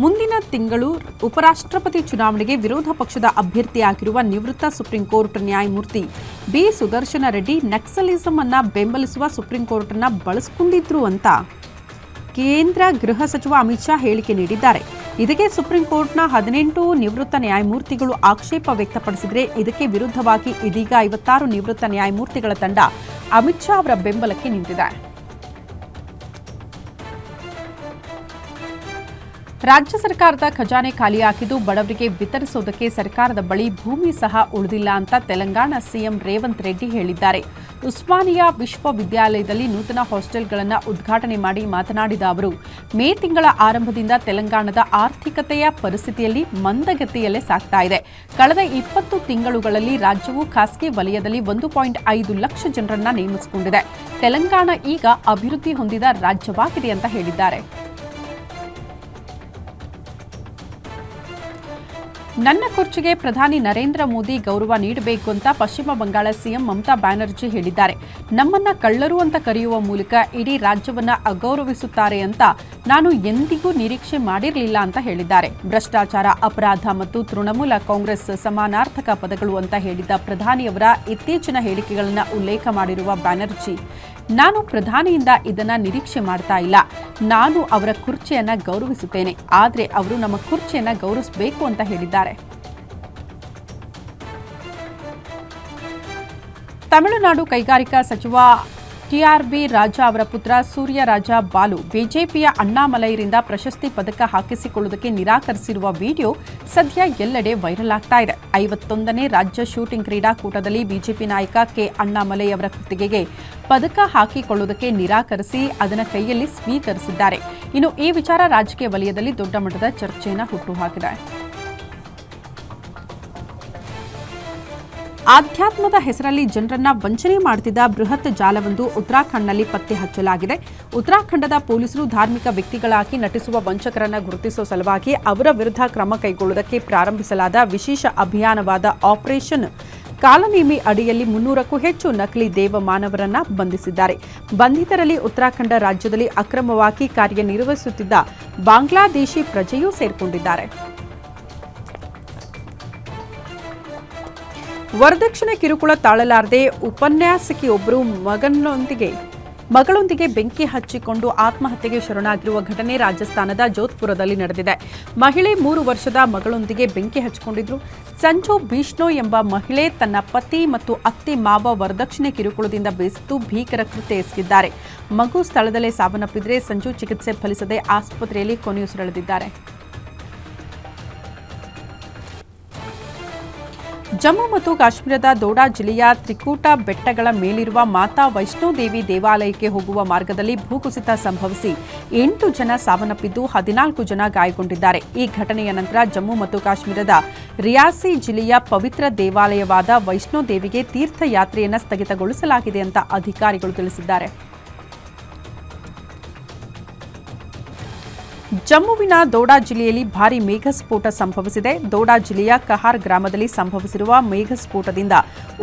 ಮುಂದಿನ ತಿಂಗಳು ಉಪರಾಷ್ಟ್ರಪತಿ ಚುನಾವಣೆಗೆ ವಿರೋಧ ಪಕ್ಷದ ಅಭ್ಯರ್ಥಿಯಾಗಿರುವ ನಿವೃತ್ತ ಸುಪ್ರೀಂ ಕೋರ್ಟ್ ನ್ಯಾಯಮೂರ್ತಿ ಬಿ. ಸುದರ್ಶನ ರೆಡ್ಡಿ ನಕ್ಸಲಿಸಂ ಅನ್ನ ಬೆಂಬಲಿಸುವ ಸುಪ್ರೀಂ ಕೋರ್ಟ್ ಅನ್ನ ಬಳಸಿಕೊಂಡಿದ್ರು ಅಂತ ಕೇಂದ್ರ ಗೃಹ ಸಚಿವ ಅಮಿತ್ ಶಾ ಹೇಳಿಕೆ ನೀಡಿದ್ದಾರೆ. ಇದಕ್ಕೆ ಸುಪ್ರೀಂ ಕೋರ್ಟ್ನ ಹದಿನೆಂಟು ನಿವೃತ್ತ ನ್ಯಾಯಮೂರ್ತಿಗಳು ಆಕ್ಷೇಪ ವ್ಯಕ್ತಪಡಿಸಿದರೆ ಇದಕ್ಕೆ ವಿರುದ್ಧವಾಗಿ ಇದೀಗ ಐವತ್ತಾರು ನಿವೃತ್ತ ನ್ಯಾಯಮೂರ್ತಿಗಳ ತಂಡ ಅಮಿತ್ ಶಾ ಅವರ ಬೆಂಬಲಕ್ಕೆ ನಿಂತಿದೆ. ರಾಜ್ಯ ಸರ್ಕಾರದ ಖಜಾನೆ ಖಾಲಿಯಾಗಿದ್ದು ಬಡವರಿಗೆ ವಿತರಿಸುವುದಕ್ಕೆ ಸರ್ಕಾರದ ಬಳಿ ಭೂಮಿ ಸಹ ಉಳಿದಿಲ್ಲ ಅಂತ ತೆಲಂಗಾಣ ಸಿಎಂ ರೇವಂತ್ ರೆಡ್ಡಿ ಹೇಳಿದ್ದಾರೆ. ಉಸ್ಮಾನಿಯಾ ವಿಶ್ವವಿದ್ಯಾಲಯದಲ್ಲಿ ನೂತನ ಹಾಸ್ಟೆಲ್ಗಳನ್ನು ಉದ್ಘಾಟನೆ ಮಾಡಿ ಮಾತನಾಡಿದ ಅವರು, ಮೇ ತಿಂಗಳ ಆರಂಭದಿಂದ ತೆಲಂಗಾಣದ ಆರ್ಥಿಕತೆಯ ಪರಿಸ್ಥಿತಿಯಲ್ಲಿ ಮಂದಗತಿಯಲ್ಲೇ ಸಾಗ್ತಾ ಇದೆ. ಕಳೆದ ಇಪ್ಪತ್ತು ತಿಂಗಳುಗಳಲ್ಲಿ ರಾಜ್ಯವು ಖಾಸಗಿ ವಲಯದಲ್ಲಿ ಒಂದು ಪಾಯಿಂಟ್ ಐದು ಲಕ್ಷ ಜನರನ್ನ ನೇಮಿಸಿಕೊಂಡಿದೆ. ತೆಲಂಗಾಣ ಈಗ ಅಭಿವೃದ್ಧಿ ಹೊಂದಿದ ರಾಜ್ಯವಾಗಿದೆ ಅಂತ ಹೇಳಿದ್ದಾರೆ. ನನ್ನ ಕುರ್ಚಿಗೆ ಪ್ರಧಾನಿ ನರೇಂದ್ರ ಮೋದಿ ಗೌರವ ನೀಡಬೇಕು ಅಂತ ಪಶ್ಚಿಮ ಬಂಗಾಳ ಸಿಎಂ ಮಮತಾ ಬ್ಯಾನರ್ಜಿ ಹೇಳಿದ್ದಾರೆ. ನಮ್ಮನ್ನ ಕಳ್ಳರು ಅಂತ ಕರೆಯುವ ಮೂಲಕ ಇಡೀ ರಾಜ್ಯವನ್ನ ಅಗೌರವಿಸುತ್ತಾರೆ ಅಂತ ನಾನು ಎಂದಿಗೂ ನಿರೀಕ್ಷೆ ಮಾಡಿರಲಿಲ್ಲ ಅಂತ ಹೇಳಿದ್ದಾರೆ. ಭ್ರಷ್ಟಾಚಾರ, ಅಪರಾಧ ಮತ್ತು ತೃಣಮೂಲ ಕಾಂಗ್ರೆಸ್ ಸಮಾನಾರ್ಥಕ ಪದಗಳು ಅಂತ ಹೇಳಿದ ಪ್ರಧಾನಿಯವರ ಇತ್ತೀಚಿನ ಹೇಳಿಕೆಗಳನ್ನು ಉಲ್ಲೇಖ ಮಾಡಿರುವ ಬ್ಯಾನರ್ಜಿ ನಾನು ಪ್ರಧಾನಿಯಿಂದ ಇದನ್ನ ನಿರೀಕ್ಷೆ ಮಾಡ್ತಾ ಇಲ್ಲ. ನಾನು ಅವರ ಕುರ್ಚಿಯನ್ನ ಗೌರವಿಸುತ್ತೇನೆ. ಆದರೆ ಅವರು ನಮ್ಮ ಕುರ್ಚಿಯನ್ನ ಗೌರವಿಸಬೇಕು ಅಂತ ಹೇಳಿದ್ದಾರೆ. ತಮಿಳುನಾಡು ಕೈಗಾರಿಕಾ ಸಚಿವ ಟಿಆರ್ಬಿ ರಾಜ ಅವರ ಪುತ್ರ ಸೂರ್ಯ ರಾಜ ಬಾಲು ಬಿಜೆಪಿಯ ಅಣ್ಣಾಮಲೈರಿಂದ ಪ್ರಶಸ್ತಿ ಪದಕ ಹಾಕಿಸಿಕೊಳ್ಳುವುದಕ್ಕೆ ನಿರಾಕರಿಸಿರುವ ವಿಡಿಯೋ ಸದ್ಯ ಎಲ್ಲೆಡೆ ವೈರಲ್ ಆಗ್ತಾ ಇದೆ. ಐವತ್ತೊಂದನೇ ರಾಜ್ಯ ಶೂಟಿಂಗ್ ಕ್ರೀಡಾಕೂಟದಲ್ಲಿ ಬಿಜೆಪಿ ನಾಯಕ ಕೆ. ಅಣ್ಣಾಮಲೈ ಅವರ ಕುತ್ತಿಗೆಗೆ ಪದಕ ಹಾಕಿಕೊಳ್ಳುವುದಕ್ಕೆ ನಿರಾಕರಿಸಿ ಅದನ್ನು ಕೈಯಲ್ಲಿ ಸ್ವೀಕರಿಸಿದ್ದಾರೆ. ಇನ್ನು ಈ ವಿಚಾರ ರಾಜಕೀಯ ವಲಯದಲ್ಲಿ ದೊಡ್ಡ ಮಟ್ಟದ ಚರ್ಚೆಯನ್ನು ಹುಟ್ಟುಹಾಕಿದೆ ಆಧ್ಯಾತ್ಮದ ಹೆಸರಲ್ಲಿ ಜನರನ್ನ ವಂಚನೆ ಮಾಡುತ್ತಿದ್ದ ಬೃಹತ್ ಜಾಲವೊಂದು ಉತ್ತರಾಖಂಡ್ನಲ್ಲಿ ಪತ್ತೆ ಹಚ್ಚಲಾಗಿದೆ. ಉತ್ತರಾಖಂಡದ ಪೊಲೀಸರು ಧಾರ್ಮಿಕ ವ್ಯಕ್ತಿಗಳಾಗಿ ನಟಿಸುವ ವಂಚಕರನ್ನ ಗುರುತಿಸುವ ಸಲುವಾಗಿ ಅವರ ವಿರುದ್ಧ ಕ್ರಮ ಕೈಗೊಳ್ಳುವುದಕ್ಕೆ ಪ್ರಾರಂಭಿಸಲಾದ ವಿಶೇಷ ಅಭಿಯಾನವಾದ ಆಪರೇಷನ್ ಕಾಲನೇಮಿ ಅಡಿಯಲ್ಲಿ ಮುನ್ನೂರಕ್ಕೂ ಹೆಚ್ಚು ನಕಲಿ ದೇವಮಾನವರನ್ನ ಬಂಧಿಸಿದ್ದಾರೆ. ಬಂಧಿತರಲ್ಲಿ ಉತ್ತರಾಖಂಡ ರಾಜ್ಯದಲ್ಲಿ ಅಕ್ರಮವಾಗಿ ಕಾರ್ಯನಿರ್ವಹಿಸುತ್ತಿದ್ದ ಬಾಂಗ್ಲಾದೇಶಿ ಪ್ರಜೆಯೂ ಸೇರ್ಕೊಂಡಿದ್ದಾರೆ. ವರದಕ್ಷಿಣೆ ಕಿರುಕುಳ ತಾಳಲಾರದೆ ಉಪನ್ಯಾಸಕಿಯೊಬ್ಬರು ಮಗನೊಂದಿಗೆ ಮಗಳೊಂದಿಗೆ ಬೆಂಕಿ ಹಚ್ಚಿಕೊಂಡು ಆತ್ಮಹತ್ಯೆಗೆ ಶರಣಾಗಿರುವ ಘಟನೆ ರಾಜಸ್ಥಾನದ ಜೋಧ್ಪುರದಲ್ಲಿ ನಡೆದಿದೆ. ಮಹಿಳೆ ಮೂರು ವರ್ಷದ ಮಗಳೊಂದಿಗೆ ಬೆಂಕಿ ಹಚ್ಚಿಕೊಂಡಿದ್ರು. ಸಂಜು ಭೀಷ್ಣೋ ಎಂಬ ಮಹಿಳೆ ತನ್ನ ಪತಿ ಮತ್ತು ಅತ್ತೆ ಮಾವ ವರದಕ್ಷಿಣೆ ಕಿರುಕುಳದಿಂದ ಬೇಸತ್ತು ಭೀಕರ ಕೃತ್ಯ ಎಸಗಿದ್ದಾರೆ. ಮಗು ಸ್ಥಳದಲ್ಲೇ ಸಾವನ್ನಪ್ಪಿದ್ರೆ ಸಂಜು ಚಿಕಿತ್ಸೆ ಫಲಿಸದೆ ಆಸ್ಪತ್ರೆಯಲ್ಲಿ ಕೊನೆಯುಸಿರೆಳೆದಿದ್ದಾರೆ. ಜಮ್ಮು ಮತ್ತು ಕಾಶ್ಮೀರದ ದೋಡಾ ಜಿಲ್ಲೆಯ ತ್ರಿಕೂಟ ಬೆಟ್ಟಗಳ ಮೇಲಿರುವ ಮಾತಾ ವೈಷ್ಣೋದೇವಿ ದೇವಾಲಯಕ್ಕೆ ಹೋಗುವ ಮಾರ್ಗದಲ್ಲಿ ಭೂಕುಸಿತ ಸಂಭವಿಸಿ ಎಂಟು ಜನ ಸಾವನ್ನಪ್ಪಿದ್ದು ಹದಿನಾಲ್ಕು ಜನ ಗಾಯಗೊಂಡಿದ್ದಾರೆ. ಈ ಘಟನೆಯ ನಂತರ ಜಮ್ಮು ಮತ್ತು ಕಾಶ್ಮೀರದ ರಿಯಾಸಿ ಜಿಲ್ಲೆಯ ಪವಿತ್ರ ದೇವಾಲಯವಾದ ವೈಷ್ಣೋದೇವಿಗೆ ತೀರ್ಥಯಾತ್ರೆಯನ್ನು ಸ್ಥಗಿತಗೊಳಿಸಲಾಗಿದೆ ಅಂತ ಅಧಿಕಾರಿಗಳು ತಿಳಿಸಿದ್ದಾರೆ. ಜಮ್ಮುವಿನ ದೋಡಾ ಜಿಲ್ಲೆಯಲ್ಲಿ ಭಾರೀ ಮೇಘಸ್ಫೋಟ ಸಂಭವಿಸಿದೆ. ದೋಡಾ ಜಿಲ್ಲೆಯ ಕಹಾರ್ ಗ್ರಾಮದಲ್ಲಿ ಸಂಭವಿಸಿರುವ ಮೇಘಸ್ಫೋಟದಿಂದ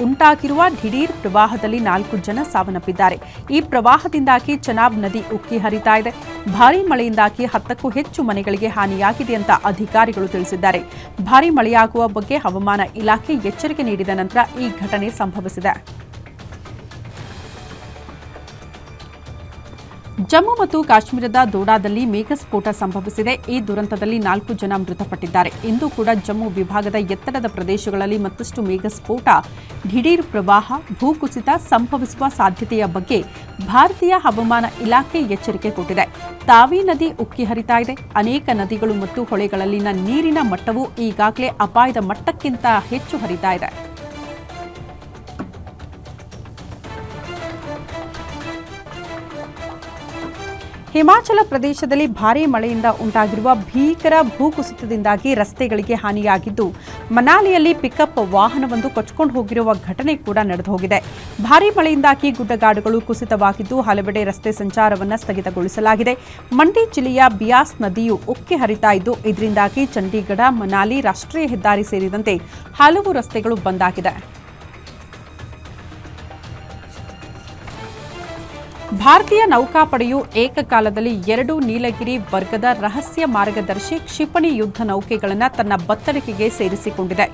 ಉಂಟಾಗಿರುವ ದಿಢೀರ್ ಪ್ರವಾಹದಲ್ಲಿ ನಾಲ್ಕು ಜನ ಸಾವನ್ನಪ್ಪಿದ್ದಾರೆ. ಈ ಪ್ರವಾಹದಿಂದಾಗಿ ಚನಾಬ್ ನದಿ ಉಕ್ಕಿ ಹರಿತಾ ಇದೆ. ಭಾರೀ ಮಳೆಯಿಂದಾಗಿ ಹತ್ತಕ್ಕೂ ಹೆಚ್ಚು ಮನೆಗಳಿಗೆ ಹಾನಿಯಾಗಿದೆ ಅಂತ ಅಧಿಕಾರಿಗಳು ತಿಳಿಸಿದ್ದಾರೆ. ಭಾರೀ ಮಳೆಯಾಗುವ ಬಗ್ಗೆ ಹವಾಮಾನ ಇಲಾಖೆ ಎಚ್ಚರಿಕೆ ನೀಡಿದ ನಂತರ ಈ ಘಟನೆ ಸಂಭವಿಸಿದೆ. ಜಮ್ಮು ಮತ್ತು ಕಾಶ್ಮೀರದ ದೋಡಾದಲ್ಲಿ ಮೇಘಸ್ಫೋಟ ಸಂಭವಿಸಿದೆ. ಈ ದುರಂತದಲ್ಲಿ ನಾಲ್ಕು ಜನ ಮೃತಪಟ್ಟಿದ್ದಾರೆ. ಇಂದು ಕೂಡ ಜಮ್ಮು ವಿಭಾಗದ ಎತ್ತರದ ಪ್ರದೇಶಗಳಲ್ಲಿ ಮತ್ತಷ್ಟು ಮೇಘಸ್ಫೋಟ, ದಿಢೀರ್ ಪ್ರವಾಹ, ಭೂಕುಸಿತ ಸಂಭವಿಸುವ ಸಾಧ್ಯತೆಯ ಬಗ್ಗೆ ಭಾರತೀಯ ಹವಾಮಾನ ಇಲಾಖೆ ಎಚ್ಚರಿಕೆ ಕೊಟ್ಟಿದೆ. ತಾವಿ ನದಿ ಉಕ್ಕಿ ಹರಿತಾ ಇದೆ. ಅನೇಕ ನದಿಗಳು ಮತ್ತು ಹೊಳೆಗಳಲ್ಲಿನ ನೀರಿನ ಮಟ್ಟವು ಈಗಾಗಲೇ ಅಪಾಯದ ಮಟ್ಟಕ್ಕಿಂತ ಹೆಚ್ಚು ಹರಿತಾ ಇದೆ. ಹಿಮಾಚಲ ಪ್ರದೇಶದಲ್ಲಿ ಭಾರೀ ಮಳೆಯಿಂದ ಉಂಟಾಗಿರುವ ಭೀಕರ ಭೂಕುಸಿತದಿಂದಾಗಿ ರಸ್ತೆಗಳಿಗೆ ಹಾನಿಯಾಗಿದ್ದು, ಮನಾಲಿಯಲ್ಲಿ ಪಿಕಪ್ ವಾಹನವೊಂದು ಕೊಚ್ಚಿಕೊಂಡು ಹೋಗಿರುವ ಘಟನೆ ಕೂಡ ನಡೆದು ಹೋಗಿದೆ ಭಾರೀ ಮಳೆಯಿಂದಾಗಿ ಗುಡ್ಡಗಾಡುಗಳು ಕುಸಿತವಾಗಿದ್ದು, ಹಲವೆಡೆ ರಸ್ತೆ ಸಂಚಾರವನ್ನು ಸ್ಥಗಿತಗೊಳಿಸಲಾಗಿದೆ. ಮಂಡಿ ಜಿಲ್ಲೆಯ ಬಿಯಾಸ್ ನದಿಯು ಉಕ್ಕಿ ಹರಿತಾ ಇದ್ದು, ಇದರಿಂದಾಗಿ ಚಂಡೀಗಢ, ಮನಾಲಿ ರಾಷ್ಟ್ರೀಯ ಹೆದ್ದಾರಿ ಸೇರಿದಂತೆ ಹಲವು ರಸ್ತೆಗಳು ಬಂದ್ ಆಗಿದೆ. ಭಾರತೀಯ ನೌಕಾಪಡೆಯು ಏಕಕಾಲದಲ್ಲಿ ಎರಡು ನೀಲಗಿರಿ ವರ್ಗದ ರಹಸ್ಯ ಮಾರ್ಗದರ್ಶಿ ಕ್ಷಿಪಣಿ ಯುದ್ಧ ನೌಕೆಗಳನ್ನು ತನ್ನ ಬತ್ತಳಿಕೆಗೆ ಸೇರಿಸಿಕೊಂಡಿದೆ.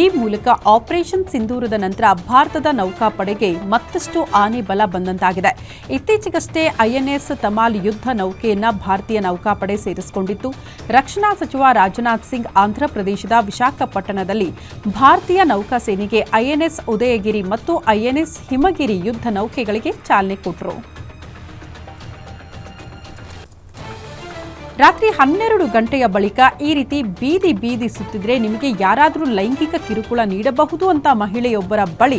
ಈ ಮೂಲಕ ಆಪರೇಷನ್ ಸಿಂಧೂರದ ನಂತರ ಭಾರತದ ನೌಕಾಪಡೆಗೆ ಮತ್ತಷ್ಟು ಆನೆ ಬಲ ಬಂದಂತಾಗಿದೆ. ಇತ್ತೀಚೆಗಷ್ಟೇ ಐಎನ್ಎಸ್ ತಮಾಲ್ ಯುದ್ಧ ನೌಕೆಯನ್ನು ಭಾರತೀಯ ನೌಕಾಪಡೆ ಸೇರಿಸಿಕೊಂಡಿತ್ತು. ರಕ್ಷಣಾ ಸಚಿವ ರಾಜನಾಥ್ ಸಿಂಗ್ ಆಂಧ್ರಪ್ರದೇಶದ ವಿಶಾಖಪಟ್ಟಣದಲ್ಲಿ ಭಾರತೀಯ ನೌಕಾಸೇನೆಗೆ ಐಎನ್ಎಸ್ ಉದಯಗಿರಿ ಮತ್ತು ಐಎನ್ಎಸ್ ಹಿಮಗಿರಿ ಯುದ್ಧ ನೌಕೆಗಳಿಗೆ ಚಾಲನೆ ಕೊಟ್ಟರು ರಾತ್ರಿ ಹನ್ನೆರಡು ಗಂಟೆಯ ಬಳಿಕ ಈ ರೀತಿ ಬೀದಿ ಬೀದಿ ಸುತ್ತಿದ್ರೆ ನಿಮಗೆ ಯಾರಾದರೂ ಲೈಂಗಿಕ ಕಿರುಕುಳ ನೀಡಬಹುದು ಅಂತ ಮಹಿಳೆಯೊಬ್ಬರ ಬಳಿ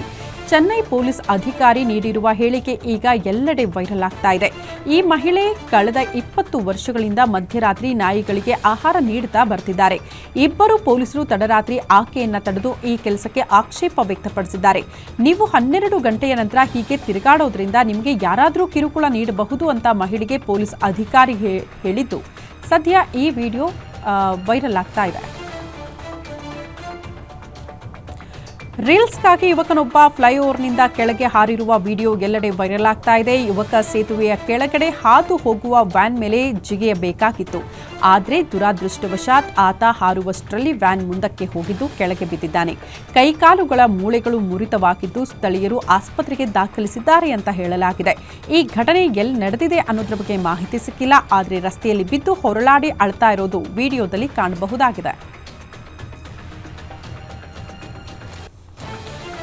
ಚೆನ್ನೈ ಪೊಲೀಸ್ ಅಧಿಕಾರಿ ನೀಡಿರುವ ಹೇಳಿಕೆ ಈಗ ಎಲ್ಲೆಡೆ ವೈರಲ್ ಆಗ್ತಾ ಇದೆ. ಈ ಮಹಿಳೆ ಕಳೆದ ಇಪ್ಪತ್ತು ವರ್ಷಗಳಿಂದ ಮಧ್ಯರಾತ್ರಿ ನಾಯಿಗಳಿಗೆ ಆಹಾರ ನೀಡುತ್ತಾ ಬರ್ತಿದ್ದಾರೆ. ಇಬ್ಬರು ಪೊಲೀಸರು ತಡರಾತ್ರಿ ಆಕೆಯನ್ನ ತಡೆದು ಈ ಕೆಲಸಕ್ಕೆ ಆಕ್ಷೇಪ ವ್ಯಕ್ತಪಡಿಸಿದ್ದಾರೆ. ನೀವು ಹನ್ನೆರಡು ಗಂಟೆಯ ನಂತರ ಹೀಗೆ ತಿರುಗಾಡೋದ್ರಿಂದ ನಿಮಗೆ ಯಾರಾದರೂ ಕಿರುಕುಳ ನೀಡಬಹುದು ಅಂತ ಮಹಿಳೆಗೆ ಪೊಲೀಸ್ ಅಧಿಕಾರಿ ಹೇಳಿದ್ದು. ಸದ್ಯ ಈ ವಿಡಿಯೋ ವೈರಲ್ ಆಗ್ತಾ ಇದೆ. ರೀಲ್ಸ್ಗಾಗಿ ಯುವಕನೊಬ್ಬ ಫ್ಲೈಓವರ್ನಿಂದ ಕೆಳಗೆ ಹಾರಿರುವ ವಿಡಿಯೋ ಎಲ್ಲೆಡೆ ವೈರಲ್ ಆಗ್ತಾ ಇದೆ. ಯುವಕ ಸೇತುವೆಯ ಕೆಳಗಡೆ ಹಾದು ಹೋಗುವ ವ್ಯಾನ್ ಮೇಲೆ ಜಿಗಿಯಬೇಕಾಗಿತ್ತು ಆದರೆ ದುರಾದೃಷ್ಟವಶಾತ್ ಆತ ಹಾರುವಷ್ಟರಲ್ಲಿ ವ್ಯಾನ್ ಮುಂದಕ್ಕೆ ಹೋಗಿದ್ದು ಕೆಳಗೆ ಬಿದ್ದಿದ್ದಾನೆ. ಕೈಕಾಲುಗಳ ಮೂಳೆಗಳು ಮುರಿತವಾಗಿದ್ದು ಸ್ಥಳೀಯರು ಆಸ್ಪತ್ರೆಗೆ ದಾಖಲಿಸಿದ್ದಾರೆ ಅಂತ ಹೇಳಲಾಗಿದೆ. ಈ ಘಟನೆ ಎಲ್ಲಿ ನಡೆದಿದೆ ಅನ್ನೋದ್ರ ಬಗ್ಗೆ ಮಾಹಿತಿ ಸಿಕ್ಕಿಲ್ಲ. ಆದರೆ ರಸ್ತೆಯಲ್ಲಿ ಬಿದ್ದು ಹೊರಳಾಡಿ ಅಳ್ತಾ ಇರೋದು ವಿಡಿಯೋದಲ್ಲಿ ಕಾಣಬಹುದಾಗಿದೆ.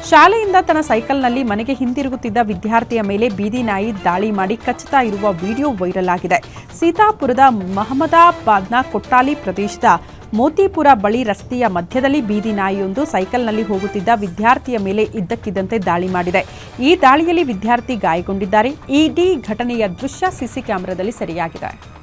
ಶಾಲೆಯಿಂದ ತನ್ನ ಸೈಕಲ್ನಲ್ಲಿ ಮನೆಗೆ ಹಿಂದಿರುಗುತ್ತಿದ್ದ ವಿದ್ಯಾರ್ಥಿಯ ಮೇಲೆ ಬೀದಿ ನಾಯಿ ದಾಳಿ ಮಾಡಿ ಕಚ್ಚುತ್ತಾ ಇರುವ ವಿಡಿಯೋ ವೈರಲ್ ಆಗಿದೆ. ಸೀತಾಪುರದ ಮಹಮ್ಮದಾಬಾದ್ನ ಕೊಟ್ಟಾಲಿ ಪ್ರದೇಶದ ಮೋತಿಪುರ ಬಳಿ ರಸ್ತೆಯ ಮಧ್ಯದಲ್ಲಿ ಬೀದಿ ನಾಯಿಯೊಂದು ಸೈಕಲ್ನಲ್ಲಿ ಹೋಗುತ್ತಿದ್ದ ವಿದ್ಯಾರ್ಥಿಯ ಮೇಲೆ ಇದ್ದಕ್ಕಿದ್ದಂತೆ ದಾಳಿ ಮಾಡಿದೆ. ಈ ದಾಳಿಯಲ್ಲಿ ವಿದ್ಯಾರ್ಥಿ ಗಾಯಗೊಂಡಿದ್ದಾರೆ. ಇಡೀ ಘಟನೆಯ ದೃಶ್ಯ ಸಿಸಿ ಕ್ಯಾಮೆರಾದಲ್ಲಿ ಸೆರೆಯಾಗಿದೆ.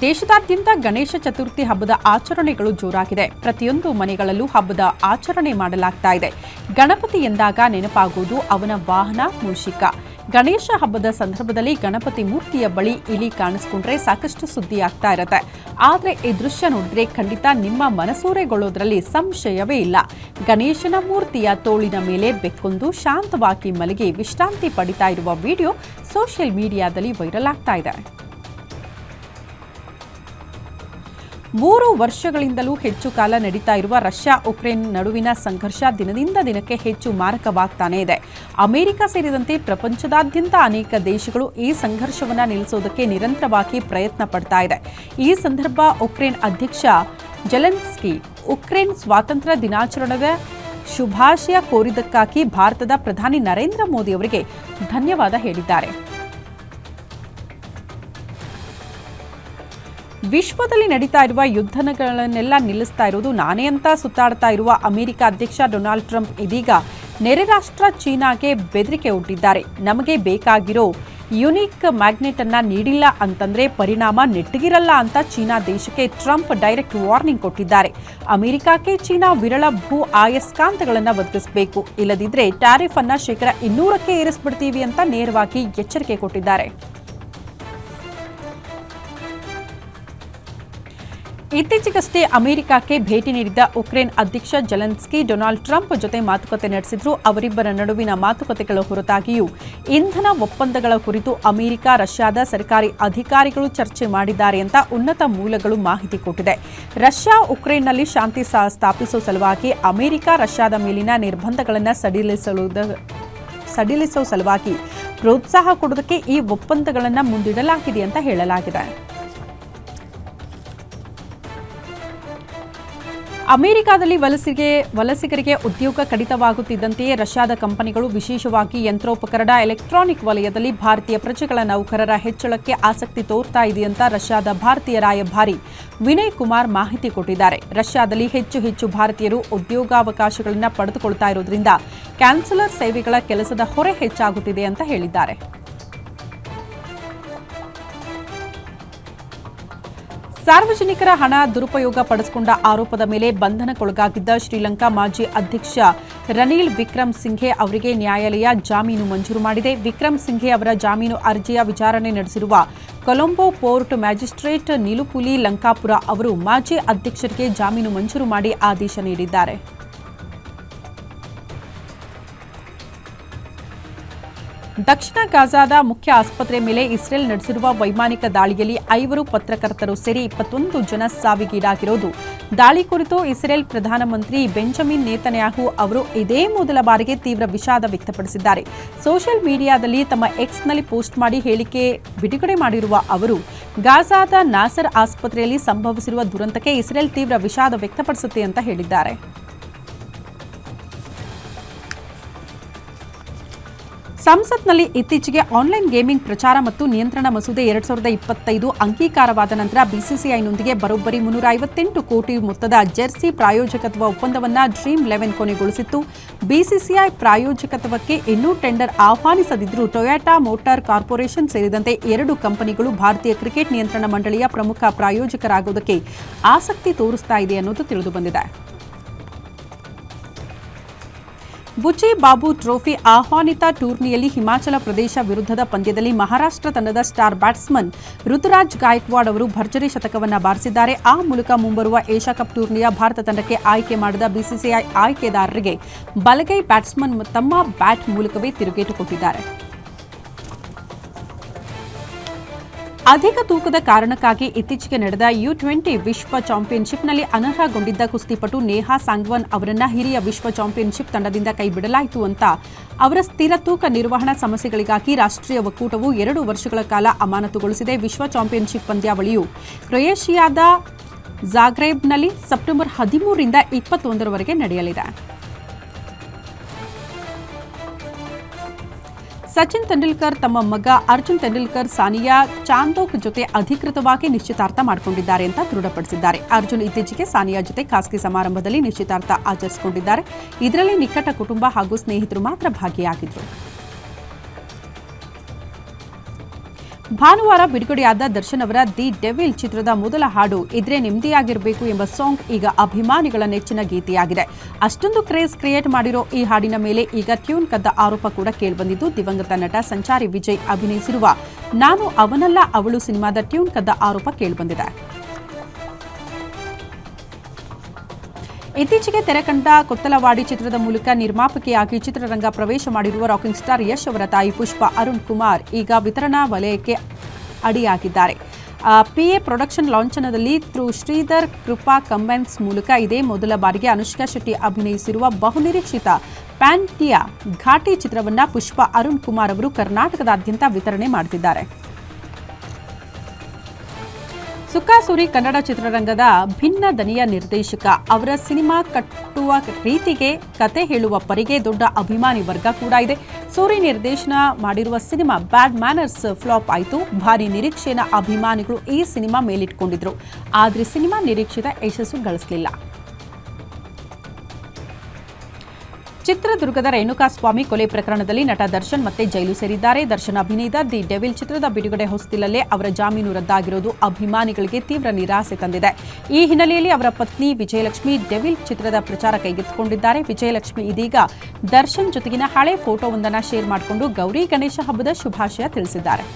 ದೇಶದಾದ್ಯಂತ ಗಣೇಶ ಚತುರ್ಥಿ ಹಬ್ಬದ ಆಚರಣೆಗಳು ಜೋರಾಗಿದೆ. ಪ್ರತಿಯೊಂದು ಮನೆಗಳಲ್ಲೂ ಹಬ್ಬದ ಆಚರಣೆ ಮಾಡಲಾಗ್ತಾ ಇದೆ. ಗಣಪತಿ ಎಂದಾಗ ನೆನಪಾಗುವುದು ಅವನ ವಾಹನ, ಮೂಷಿಕ. ಗಣೇಶ ಹಬ್ಬದ ಸಂದರ್ಭದಲ್ಲಿ ಗಣಪತಿ ಮೂರ್ತಿಯ ಬಳಿ ಇಲಿ ಕಾಣಿಸ್ಕೊಂಡ್ರೆ ಸಾಕಷ್ಟು ಸುದ್ದಿ ಆಗ್ತಾ ಇರುತ್ತೆ. ಆದರೆ ಈ ದೃಶ್ಯ ನೋಡಿದ್ರೆ ಖಂಡಿತ ನಿಮ್ಮ ಮನಸೂರೆಗೊಳ್ಳೋದ್ರಲ್ಲಿ ಸಂಶಯವೇ ಇಲ್ಲ. ಗಣೇಶನ ಮೂರ್ತಿಯ ತೋಳಿನ ಮೇಲೆ ಬೆಕ್ಕೊಂದು ಶಾಂತವಾಗಿ ಮಲಗಿ ವಿಶ್ರಾಂತಿ ಪಡಿತಾ ಇರುವ ವಿಡಿಯೋ ಸೋಷಿಯಲ್ ಮೀಡಿಯಾದಲ್ಲಿ ವೈರಲ್ ಆಗ್ತಾ ಇದೆ. ಮೂರು ವರ್ಷಗಳಿಂದಲೂ ಹೆಚ್ಚು ಕಾಲ ನಡೀತಾ ಇರುವ ರಷ್ಯಾ ಉಕ್ರೇನ್ ನಡುವಿನ ಸಂಘರ್ಷ ದಿನದಿಂದ ದಿನಕ್ಕೆ ಹೆಚ್ಚು ಮಾರಕವಾಗ್ತಾನೇ ಇದೆ. ಅಮೆರಿಕ ಸೇರಿದಂತೆ ಪ್ರಪಂಚದಾದ್ಯಂತ ಅನೇಕ ದೇಶಗಳು ಈ ಸಂಘರ್ಷವನ್ನು ನಿಲ್ಲಿಸೋದಕ್ಕೆ ನಿರಂತರವಾಗಿ ಪ್ರಯತ್ನ ಪಡ್ತಾ ಇದೆ. ಈ ಸಂದರ್ಭ ಉಕ್ರೇನ್ ಅಧ್ಯಕ್ಷ ಜೆಲೆನ್ಸ್ಕಿ, ಉಕ್ರೇನ್ ಸ್ವಾತಂತ್ರ್ಯ ದಿನಾಚರಣೆಯ ಶುಭಾಶಯ ಕೋರಿದ್ದಕ್ಕಾಗಿ ಭಾರತದ ಪ್ರಧಾನಿ ನರೇಂದ್ರ ಮೋದಿ ಅವರಿಗೆ ಧನ್ಯವಾದ ಹೇಳಿದ್ದಾರೆ. ವಿಶ್ವದಲ್ಲಿ ನಡೀತಾ ಇರುವ ಯುದ್ಧಗಳನ್ನೆಲ್ಲ ನಿಲ್ಲಿಸ್ತಾ ಇರೋದು ನಾನೇ ಅಂತ ಸುತ್ತಾಡ್ತಾ ಇರುವ ಅಮೆರಿಕ ಅಧ್ಯಕ್ಷ ಡೊನಾಲ್ಡ್ ಟ್ರಂಪ್ ಇದೀಗ ನೆರೆ ರಾಷ್ಟ್ರ ಚೀನಾಗೆ ಬೆದರಿಕೆ ಒಡ್ಡಿದ್ದಾರೆ ನಮಗೆ ಬೇಕಾಗಿರೋ ಯುನಿಕ್ ಮ್ಯಾಗ್ನೆಟ್ ಅನ್ನ ನೀಡಿಲ್ಲ ಅಂತಂದ್ರೆ ಪರಿಣಾಮ ನೆಟ್ಟಗಿರಲ್ಲ ಅಂತ ಚೀನಾ ದೇಶಕ್ಕೆ ಟ್ರಂಪ್ ಡೈರೆಕ್ಟ್ ವಾರ್ನಿಂಗ್ ಕೊಟ್ಟಿದ್ದಾರೆ. ಅಮೆರಿಕಾಕ್ಕೆ ಚೀನಾ ವಿರಳ ಭೂ ಆಯಸ್ಕಾಂತಗಳನ್ನು ಒದಗಿಸಬೇಕು. ಇಲ್ಲದಿದ್ರೆ ಟ್ಯಾರಿಫ್ ಅನ್ನ ಶೇಕಡ ಇನ್ನೂರಕ್ಕೆ ಏರಿಸ್ಬಿಡ್ತೀವಿ ಅಂತ ನೇರವಾಗಿ ಎಚ್ಚರಿಕೆ ಕೊಟ್ಟಿದ್ದಾರೆ. ಇತ್ತೀಚೆಗಷ್ಟೇ ಅಮೆರಿಕಕ್ಕೆ ಭೇಟಿ ನೀಡಿದ್ದ ಉಕ್ರೇನ್ ಅಧ್ಯಕ್ಷ ಜೆಲೆನ್ಸ್ಕಿ ಡೊನಾಲ್ಡ್ ಟ್ರಂಪ್ ಜೊತೆ ಮಾತುಕತೆ ನಡೆಸಿದ್ರು. ಅವರಿಬ್ಬರ ನಡುವಿನ ಮಾತುಕತೆಗಳ ಹೊರತಾಗಿಯೂ ಇಂಧನ ಒಪ್ಪಂದಗಳ ಕುರಿತು ಅಮೆರಿಕ, ರಷ್ಯಾದ ಸರ್ಕಾರಿ ಅಧಿಕಾರಿಗಳು ಚರ್ಚೆ ಮಾಡಿದ್ದಾರೆ ಅಂತ ಉನ್ನತ ಮೂಲಗಳು ಮಾಹಿತಿ ಕೊಟ್ಟಿದೆ. ರಷ್ಯಾ ಉಕ್ರೇನ್ನಲ್ಲಿ ಶಾಂತಿ ಸ್ಥಾಪಿಸುವ ಸಲುವಾಗಿ ಅಮೆರಿಕ, ರಷ್ಯಾದ ಮೇಲಿನ ನಿರ್ಬಂಧಗಳನ್ನು ಸಡಿಲಿಸಲು ಸಡಿಲಿಸುವ ಸಲುವಾಗಿ ಪ್ರೋತ್ಸಾಹ ಕೊಡೋದಕ್ಕೆ ಈ ಒಪ್ಪಂದಗಳನ್ನು ಮುಂದಿಡಲಾಗಿದೆ ಅಂತ ಹೇಳಲಾಗಿದೆ. ಅಮೆರಿಕದಲ್ಲಿ ವಲಸಿಗೆ, ವಲಸಿಗರಿಗೆ ಉದ್ಯೋಗ ಕಡಿತವಾಗುತ್ತಿದ್ದಂತೆಯೇ ರಷ್ಯಾದ ಕಂಪನಿಗಳು ವಿಶೇಷವಾಗಿ ಯಂತ್ರೋಪಕರಣ, ಎಲೆಕ್ಟ್ರಾನಿಕ್ ವಲಯದಲ್ಲಿ ಭಾರತೀಯ ಪ್ರಜೆಗಳ ನೌಕರರ ಹೆಚ್ಚಳಕ್ಕೆ ಆಸಕ್ತಿ ತೋರ್ತಾ ಇದೆಯಂತ ರಷ್ಯಾದ ಭಾರತೀಯ ರಾಯಭಾರಿ ವಿನಯ್ ಕುಮಾರ್ ಮಾಹಿತಿ ಕೊಟ್ಟಿದ್ದಾರೆ. ರಷ್ಯಾದಲ್ಲಿ ಹೆಚ್ಚು ಹೆಚ್ಚು ಭಾರತೀಯರು ಉದ್ಯೋಗಾವಕಾಶಗಳನ್ನು ಪಡೆದುಕೊಳ್ತಾ ಇರೋದ್ರಿಂದ ಕ್ಯಾನ್ಸಲರ್ ಸೇವೆಗಳ ಕೆಲಸದ ಹೊರೆ ಹೆಚ್ಚಾಗುತ್ತಿದೆ ಅಂತ ಹೇಳಿದ್ದಾರೆ. ಸಾರ್ವಜನಿಕರ ಹಣ ದುರುಪಯೋಗ ಪಡಿಸಿಕೊಂಡ ಆರೋಪದ ಮೇಲೆ ಬಂಧನಕ್ಕೊಳಗಾಗಿದ್ದ ಶ್ರೀಲಂಕಾ ಮಾಜಿ ಅಧ್ಯಕ್ಷ ರನಿಲ್ ವಿಕ್ರಮ್ ಸಿಂಘೆ ಅವರಿಗೆ ನ್ಯಾಯಾಲಯ ಜಾಮೀನು ಮಂಜೂರು ಮಾಡಿದೆ. ವಿಕ್ರಮ್ ಸಿಂಘೆ ಅವರ ಜಾಮೀನು ಅರ್ಜಿಯ ವಿಚಾರಣೆ ನಡೆಸಿರುವ ಕೊಲಂಬೋ ಪೋರ್ಟ್ ಮ್ಯಾಜಿಸ್ಟ್ರೇಟ್ ನಿಲುಪುಲಿ ಲಂಕಾಪುರ ಅವರು ಮಾಜಿ ಅಧ್ಯಕ್ಷರಿಗೆ ಜಾಮೀನು ಮಂಜೂರು ಮಾಡಿ ಆದೇಶ ನೀಡಿದ್ದಾರೆ. ದಕ್ಷಿಣ ಗಾಜಾದ ಮುಖ್ಯ ಆಸ್ಪತ್ರೆ ಮೇಲೆ ಇಸ್ರೇಲ್ ನಡೆಸಿರುವ ವೈಮಾನಿಕ ದಾಳಿಯಲ್ಲಿ ಐವರು ಪತ್ರಕರ್ತರು ಸೇರಿ ಇಪ್ಪತ್ತೊಂದು ಜನ ಸಾವಿಗೀಡಾಗಿರೋದು. ದಾಳಿ ಕುರಿತು ಇಸ್ರೇಲ್ ಪ್ರಧಾನಮಂತ್ರಿ ಬೆಂಜಮಿನ್ ನೇತನ್ಯಾಹು ಅವರು ಇದೇ ಮೊದಲ ಬಾರಿಗೆ ತೀವ್ರ ವಿಷಾದ ವ್ಯಕ್ತಪಡಿಸಿದ್ದಾರೆ. ಸೋಷಿಯಲ್ ಮೀಡಿಯಾದಲ್ಲಿ ತಮ್ಮ ಎಕ್ಸ್ನಲ್ಲಿ ಪೋಸ್ಟ್ ಮಾಡಿ ಹೇಳಿಕೆ ಬಿಡುಗಡೆ ಮಾಡಿರುವ ಅವರು, ಗಾಜಾದ ನಾಸರ್ ಆಸ್ಪತ್ರೆಯಲ್ಲಿ ಸಂಭವಿಸಿರುವ ದುರಂತಕ್ಕೆ ಇಸ್ರೇಲ್ ತೀವ್ರ ವಿಷಾದ ವ್ಯಕ್ತಪಡಿಸುತ್ತೆ ಅಂತ ಹೇಳಿದ್ದಾರೆ. ಸಂಸತ್ನಲ್ಲಿ ಇತ್ತೀಚೆಗೆ ಆನ್ಲೈನ್ ಗೇಮಿಂಗ್ ಪ್ರಚಾರ ಮತ್ತು ನಿಯಂತ್ರಣ ಮಸೂದೆ ಎರಡ್ ಸಾವಿರದ ಇಪ್ಪತ್ತೈದು ಅಂಗೀಕಾರವಾದ ನಂತರ ಬಿಸಿಸಿಐನೊಂದಿಗೆ ಬರೋಬ್ಬರಿ ಮುನ್ನೂರ ಐವತ್ತೆಂಟು ಕೋಟಿ ಮೊತ್ತದ ಜೆರ್ಸಿ ಪ್ರಾಯೋಜಕತ್ವ ಒಪ್ಪಂದವನ್ನು ಡ್ರೀಮ್ ಲೆವೆನ್ ಕೊನೆಗೊಳಿಸಿತ್ತು. ಬಿಸಿಸಿಐ ಪ್ರಾಯೋಜಕತ್ವಕ್ಕೆ ಇನ್ನೂ ಟೆಂಡರ್ ಆಹ್ವಾನಿಸದಿದ್ದರೂ ಟೊಯಾಟಾ ಮೋಟಾರ್ ಕಾರ್ಪೊರೇಷನ್ ಸೇರಿದಂತೆ ಎರಡು ಕಂಪನಿಗಳು ಭಾರತೀಯ ಕ್ರಿಕೆಟ್ ನಿಯಂತ್ರಣ ಮಂಡಳಿಯ ಪ್ರಮುಖ ಪ್ರಾಯೋಜಕರಾಗುವುದಕ್ಕೆ ಆಸಕ್ತಿ ತೋರಿಸ್ತಾ ಇದೆ ಅನ್ನೋದು ತಿಳಿದುಬಂದಿದೆ ಬುಚಿ ಬಾಬು ಟ್ರೋಫಿ ಆಹ್ವಾನಿತ ಟೂರ್ನಿಯಲ್ಲಿ ಹಿಮಾಚಲ ಪ್ರದೇಶ ವಿರುದ್ಧದ ಪಂದ್ಯದಲ್ಲಿ ಮಹಾರಾಷ್ಟ್ರ ತಂಡದ ಸ್ಟಾರ್ ಬ್ಯಾಟ್ಸ್ಮನ್ ಋತುರಾಜ್ ಗಾಯಕ್ವಾಡ್ ಅವರು ಭರ್ಜರಿ ಶತಕವನ್ನು ಬಾರಿಸಿದ್ದಾರೆ. ಆ ಮೂಲಕ ಮುಂಬರುವ ಏಷ್ಯಾ ಕಪ್ ಟೂರ್ನಿಯ ಭಾರತ ತಂಡಕ್ಕೆ ಆಯ್ಕೆ ಮಾಡಿದ ಬಿಸಿಸಿಐ ಆಯ್ಕೆದಾರರಿಗೆ ಬಲಗೈ ಬ್ಯಾಟ್ಸ್ಮನ್ ತಮ್ಮ ಬ್ಯಾಟ್ ಮೂಲಕವೇ ತಿರುಗೇಟು ಕೊಟ್ಟಿದ್ದಾರೆ. ಅಧಿಕ ತೂಕದ ಕಾರಣಕ್ಕಾಗಿ ಇತ್ತೀಚೆಗೆ ನಡೆದ ಯು ಟ್ವೆಂಟಿ ವಿಶ್ವ ಚಾಂಪಿಯನ್ಶಿಪ್ನಲ್ಲಿ ಅನರ್ಹಗೊಂಡಿದ್ದ ಕುಸ್ತಿಪಟು ನೇಹಾ ಸಾಂಗ್ವನ್ ಅವರನ್ನ ಹಿರಿಯ ವಿಶ್ವ ಚಾಂಪಿಯನ್ಶಿಪ್ ತಂಡದಿಂದ ಕೈಬಿಡಲಾಯಿತು ಅಂತ ಅವರ ಸ್ಥಿರ ತೂಕ ನಿರ್ವಹಣಾ ಸಮಸ್ಯೆಗಳಿಗಾಗಿ ರಾಷ್ಟ್ರೀಯ ಒಕ್ಕೂಟವು ಎರಡು ವರ್ಷಗಳ ಕಾಲ ಅಮಾನತುಗೊಳಿಸಿದೆ. ವಿಶ್ವ ಚಾಂಪಿಯನ್ಶಿಪ್ ಪಂದ್ಯಾವಳಿಯು ಕ್ರೊಯೇಷಿಯಾದ ಜಾಗ್ರೇಬ್ನಲ್ಲಿ ಸೆಪ್ಟೆಂಬರ್ ಹದಿಮೂರರಿಂದ ಇಪ್ಪತ್ತೊಂದರವರೆಗೆ ನಡೆಯಲಿದೆ. ಸಚಿನ್ ತೆಂಡೂಲ್ಕರ್ ತಮ್ಮ ಮಗ ಅರ್ಜುನ್ ತೆಂಡೂಲ್ಕರ್ ಸಾನಿಯಾ ಚಾಂದೋಕ್ ಜೊತೆ ಅಧಿಕೃತವಾಗಿ ನಿಶ್ಚಿತಾರ್ಥ ಮಾಡಿಕೊಂಡಿದ್ದಾರೆ ಅಂತ ದೃಢಪಡಿಸಿದ್ದಾರೆ. ಅರ್ಜುನ್ ಇತ್ತೀಚೆಗೆ ಸಾನಿಯಾ ಜೊತೆ ಖಾಸಗಿ ಸಮಾರಂಭದಲ್ಲಿ ನಿಶ್ಚಿತಾರ್ಥ ಆಚರಿಸಿಕೊಂಡಿದ್ದಾರೆ. ಇದರಲ್ಲಿ ನಿಕಟ ಕುಟುಂಬ ಹಾಗೂ ಸ್ನೇಹಿತರು ಮಾತ್ರ ಭಾಗಿಯಾಗಿದ್ದರು ಭಾನುವಾರ ಬಿಡುಗಡೆಯಾದ ದರ್ಶನ್ ಅವರ ದಿ ಡೆವಿಲ್ ಚಿತ್ರದ ಮೊದಲ ಹಾಡು ಇದ್ರೆ ನೆಮ್ಮದಿಯಾಗಿರಬೇಕು ಎಂಬ ಸಾಂಗ್ ಈಗ ಅಭಿಮಾನಿಗಳ ನೆಚ್ಚಿನ ಗೀತೆಯಾಗಿದೆ. ಅಷ್ಟೊಂದು ಕ್ರೇಜ್ ಕ್ರಿಯೇಟ್ ಮಾಡಿರೋ ಈ ಹಾಡಿನ ಮೇಲೆ ಈಗ ಟ್ಯೂನ್ ಕದ್ದ ಆರೋಪ ಕೂಡ ಕೇಳಿಬಂದಿದ್ದು ದಿವಂಗತ ನಟ ಸಂಚಾರಿ ವಿಜಯ್ ಅಭಿನಯಿಸಿರುವ ನಾನು ಅವನಲ್ಲ ಅವಳು ಸಿನಿಮಾದ ಟ್ಯೂನ್ ಕದ್ದ ಆರೋಪ ಕೇಳಿಬಂದಿದೆ. ಇತ್ತೀಚೆಗೆ ತೆರೆಕಂಡ ಕೊತ್ತಲವಾಡಿ ಚಿತ್ರದ ಮೂಲಕ ನಿರ್ಮಾಪಕಿಯಾಗಿ ಚಿತ್ರರಂಗ ಪ್ರವೇಶ ಮಾಡಿರುವ ರಾಕಿಂಗ್ ಸ್ಟಾರ್ ಯಶ್ ಅವರ ತಾಯಿ ಪುಷ್ಪ ಅರುಣ್ ಕುಮಾರ್ ಈಗ ವಿತರಣಾ ವಲಯಕ್ಕೆ ಅಡಿಯಾಗಿದ್ದಾರೆ. ಪಿಎ ಪ್ರೊಡಕ್ಷನ್ ಲಾಂಛನದಲ್ಲಿ ಥ್ರೂ ಶ್ರೀಧರ್ ಕೃಪಾ ಕಂಬೈನ್ಸ್ ಮೂಲಕ ಇದೇ ಮೊದಲ ಬಾರಿಗೆ ಅನುಷ್ಕಾ ಶೆಟ್ಟಿ ಅಭಿನಯಿಸಿರುವ ಬಹುನಿರೀಕ್ಷಿತ ಪ್ಯಾಂಟಿಯಾ ಘಾಟಿ ಚಿತ್ರವನ್ನ ಪುಷ್ಪ ಅರುಣ್ ಕುಮಾರ್ ಅವರು ಕರ್ನಾಟಕದಾದ್ಯಂತ ವಿತರಣೆ ಮಾಡುತ್ತಿದ್ದಾರೆ ಸುಖಾಸುರಿ ಕನ್ನಡ ಚಿತ್ರರಂಗದ ಭಿನ್ನ ದನಿಯ ನಿರ್ದೇಶಕ ಅವರ ಸಿನಿಮಾ ಕಟ್ಟುವ ರೀತಿಗೆ ಕತೆ ಹೇಳುವ ಪರಿಗೆ ದೊಡ್ಡ ಅಭಿಮಾನಿ ವರ್ಗ ಕೂಡ ಇದೆ. ಸೂರಿ ನಿರ್ದೇಶನ ಮಾಡಿರುವ ಸಿನಿಮಾ ಬ್ಯಾಡ್ ಮ್ಯಾನರ್ಸ್ ಫ್ಲಾಪ್ ಆಯಿತು. ಭಾರಿ ನಿರೀಕ್ಷೆಯ ಅಭಿಮಾನಿಗಳು ಈ ಸಿನಿಮಾ ಮೇಲಿಟ್ಕೊಂಡಿದ್ರು. ಆದರೆ ಸಿನಿಮಾ ನಿರೀಕ್ಷಿತ ಯಶಸ್ಸು ಗಳಿಸಲಿಲ್ಲ. ಚಿತ್ರದುರ್ಗದ ರೇಣುಕಾಸ್ವಾಮಿ ಕೊಲೆ ಪ್ರಕರಣದಲ್ಲಿ ನಟ ದರ್ಶನ್ ಮತ್ತೆ ಜೈಲು ಸೇರಿದ್ದಾರೆ. ದರ್ಶನ್ ಅಭಿನಯದ ದಿ ಡೆವಿಲ್ ಚಿತ್ರದ ಬಿಡುಗಡೆ ಹೊಸ್ತಿಲಲ್ಲೇ ಅವರ ಜಾಮೀನು ರದ್ದಾಗಿರೋದು ಅಭಿಮಾನಿಗಳಿಗೆ ತೀವ್ರ ನಿರಾಸೆ ತಂದಿದೆ. ಈ ಹಿನ್ನೆಲೆಯಲ್ಲಿ ಅವರ ಪತ್ನಿ ವಿಜಯಲಕ್ಷ್ಮಿ ಡೆವಿಲ್ ಚಿತ್ರದ ಪ್ರಚಾರ ಕೈಗೆತ್ತಿಕೊಂಡಿದ್ದಾರೆ. ವಿಜಯಲಕ್ಷ್ಮಿ ಇದೀಗ ದರ್ಶನ್ ಜೊತೆಗಿನ ಹಳೆ ಫೋಟೋವೊಂದನ್ನು ಶೇರ್ ಮಾಡಿಕೊಂಡು ಗೌರಿ ಗಣೇಶ ಹಬ್ಬದ ಶುಭಾಶಯ ತಿಳಿಸಿದ್ದಾರೆ.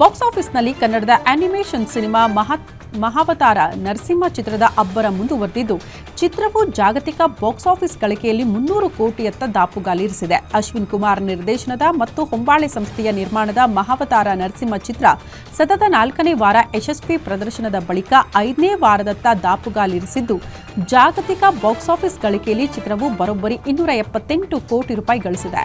ಬಾಕ್ಸ್ ಆಫೀಸ್ನಲ್ಲಿ ಕನ್ನಡದ ಅನಿಮೇಷನ್ ಸಿನಿಮಾ ಮಹತ್ ಮಹಾವತಾರ ನರಸಿಂಹ ಚಿತ್ರದ ಅಬ್ಬರ ಮುಂದುವರೆದಿದ್ದು, ಚಿತ್ರವು ಜಾಗತಿಕ ಬಾಕ್ಸ್ ಆಫೀಸ್ ಗಳಿಕೆಯಲ್ಲಿ ಮುನ್ನೂರು ಕೋಟಿಯತ್ತ ದಾಪುಗಾಲಿರಿಸಿದೆ ಅಶ್ವಿನ್ ಕುಮಾರ್ ನಿರ್ದೇಶನದ ಮತ್ತು ಹೊಂಬಾಳೆ ಸಂಸ್ಥೆಯ ನಿರ್ಮಾಣದ ಮಹಾವತಾರ ನರಸಿಂಹ ಚಿತ್ರ ಸತತ ನಾಲ್ಕನೇ ವಾರ ಯಶಸ್ವಿ ಪ್ರದರ್ಶನದ ಬಳಿಕ ಐದನೇ ವಾರದತ್ತ ದಾಪುಗಾಲಿರಿಸಿದ್ದು ಜಾಗತಿಕ ಬಾಕ್ಸ್ ಆಫೀಸ್ ಗಳಿಕೆಯಲ್ಲಿ ಚಿತ್ರವು ಬರೋಬ್ಬರಿ ಇನ್ನೂರ ಎಪ್ಪತ್ತೆಂಟು ಕೋಟಿ ರೂಪಾಯಿ ಗಳಿಸಿದೆ.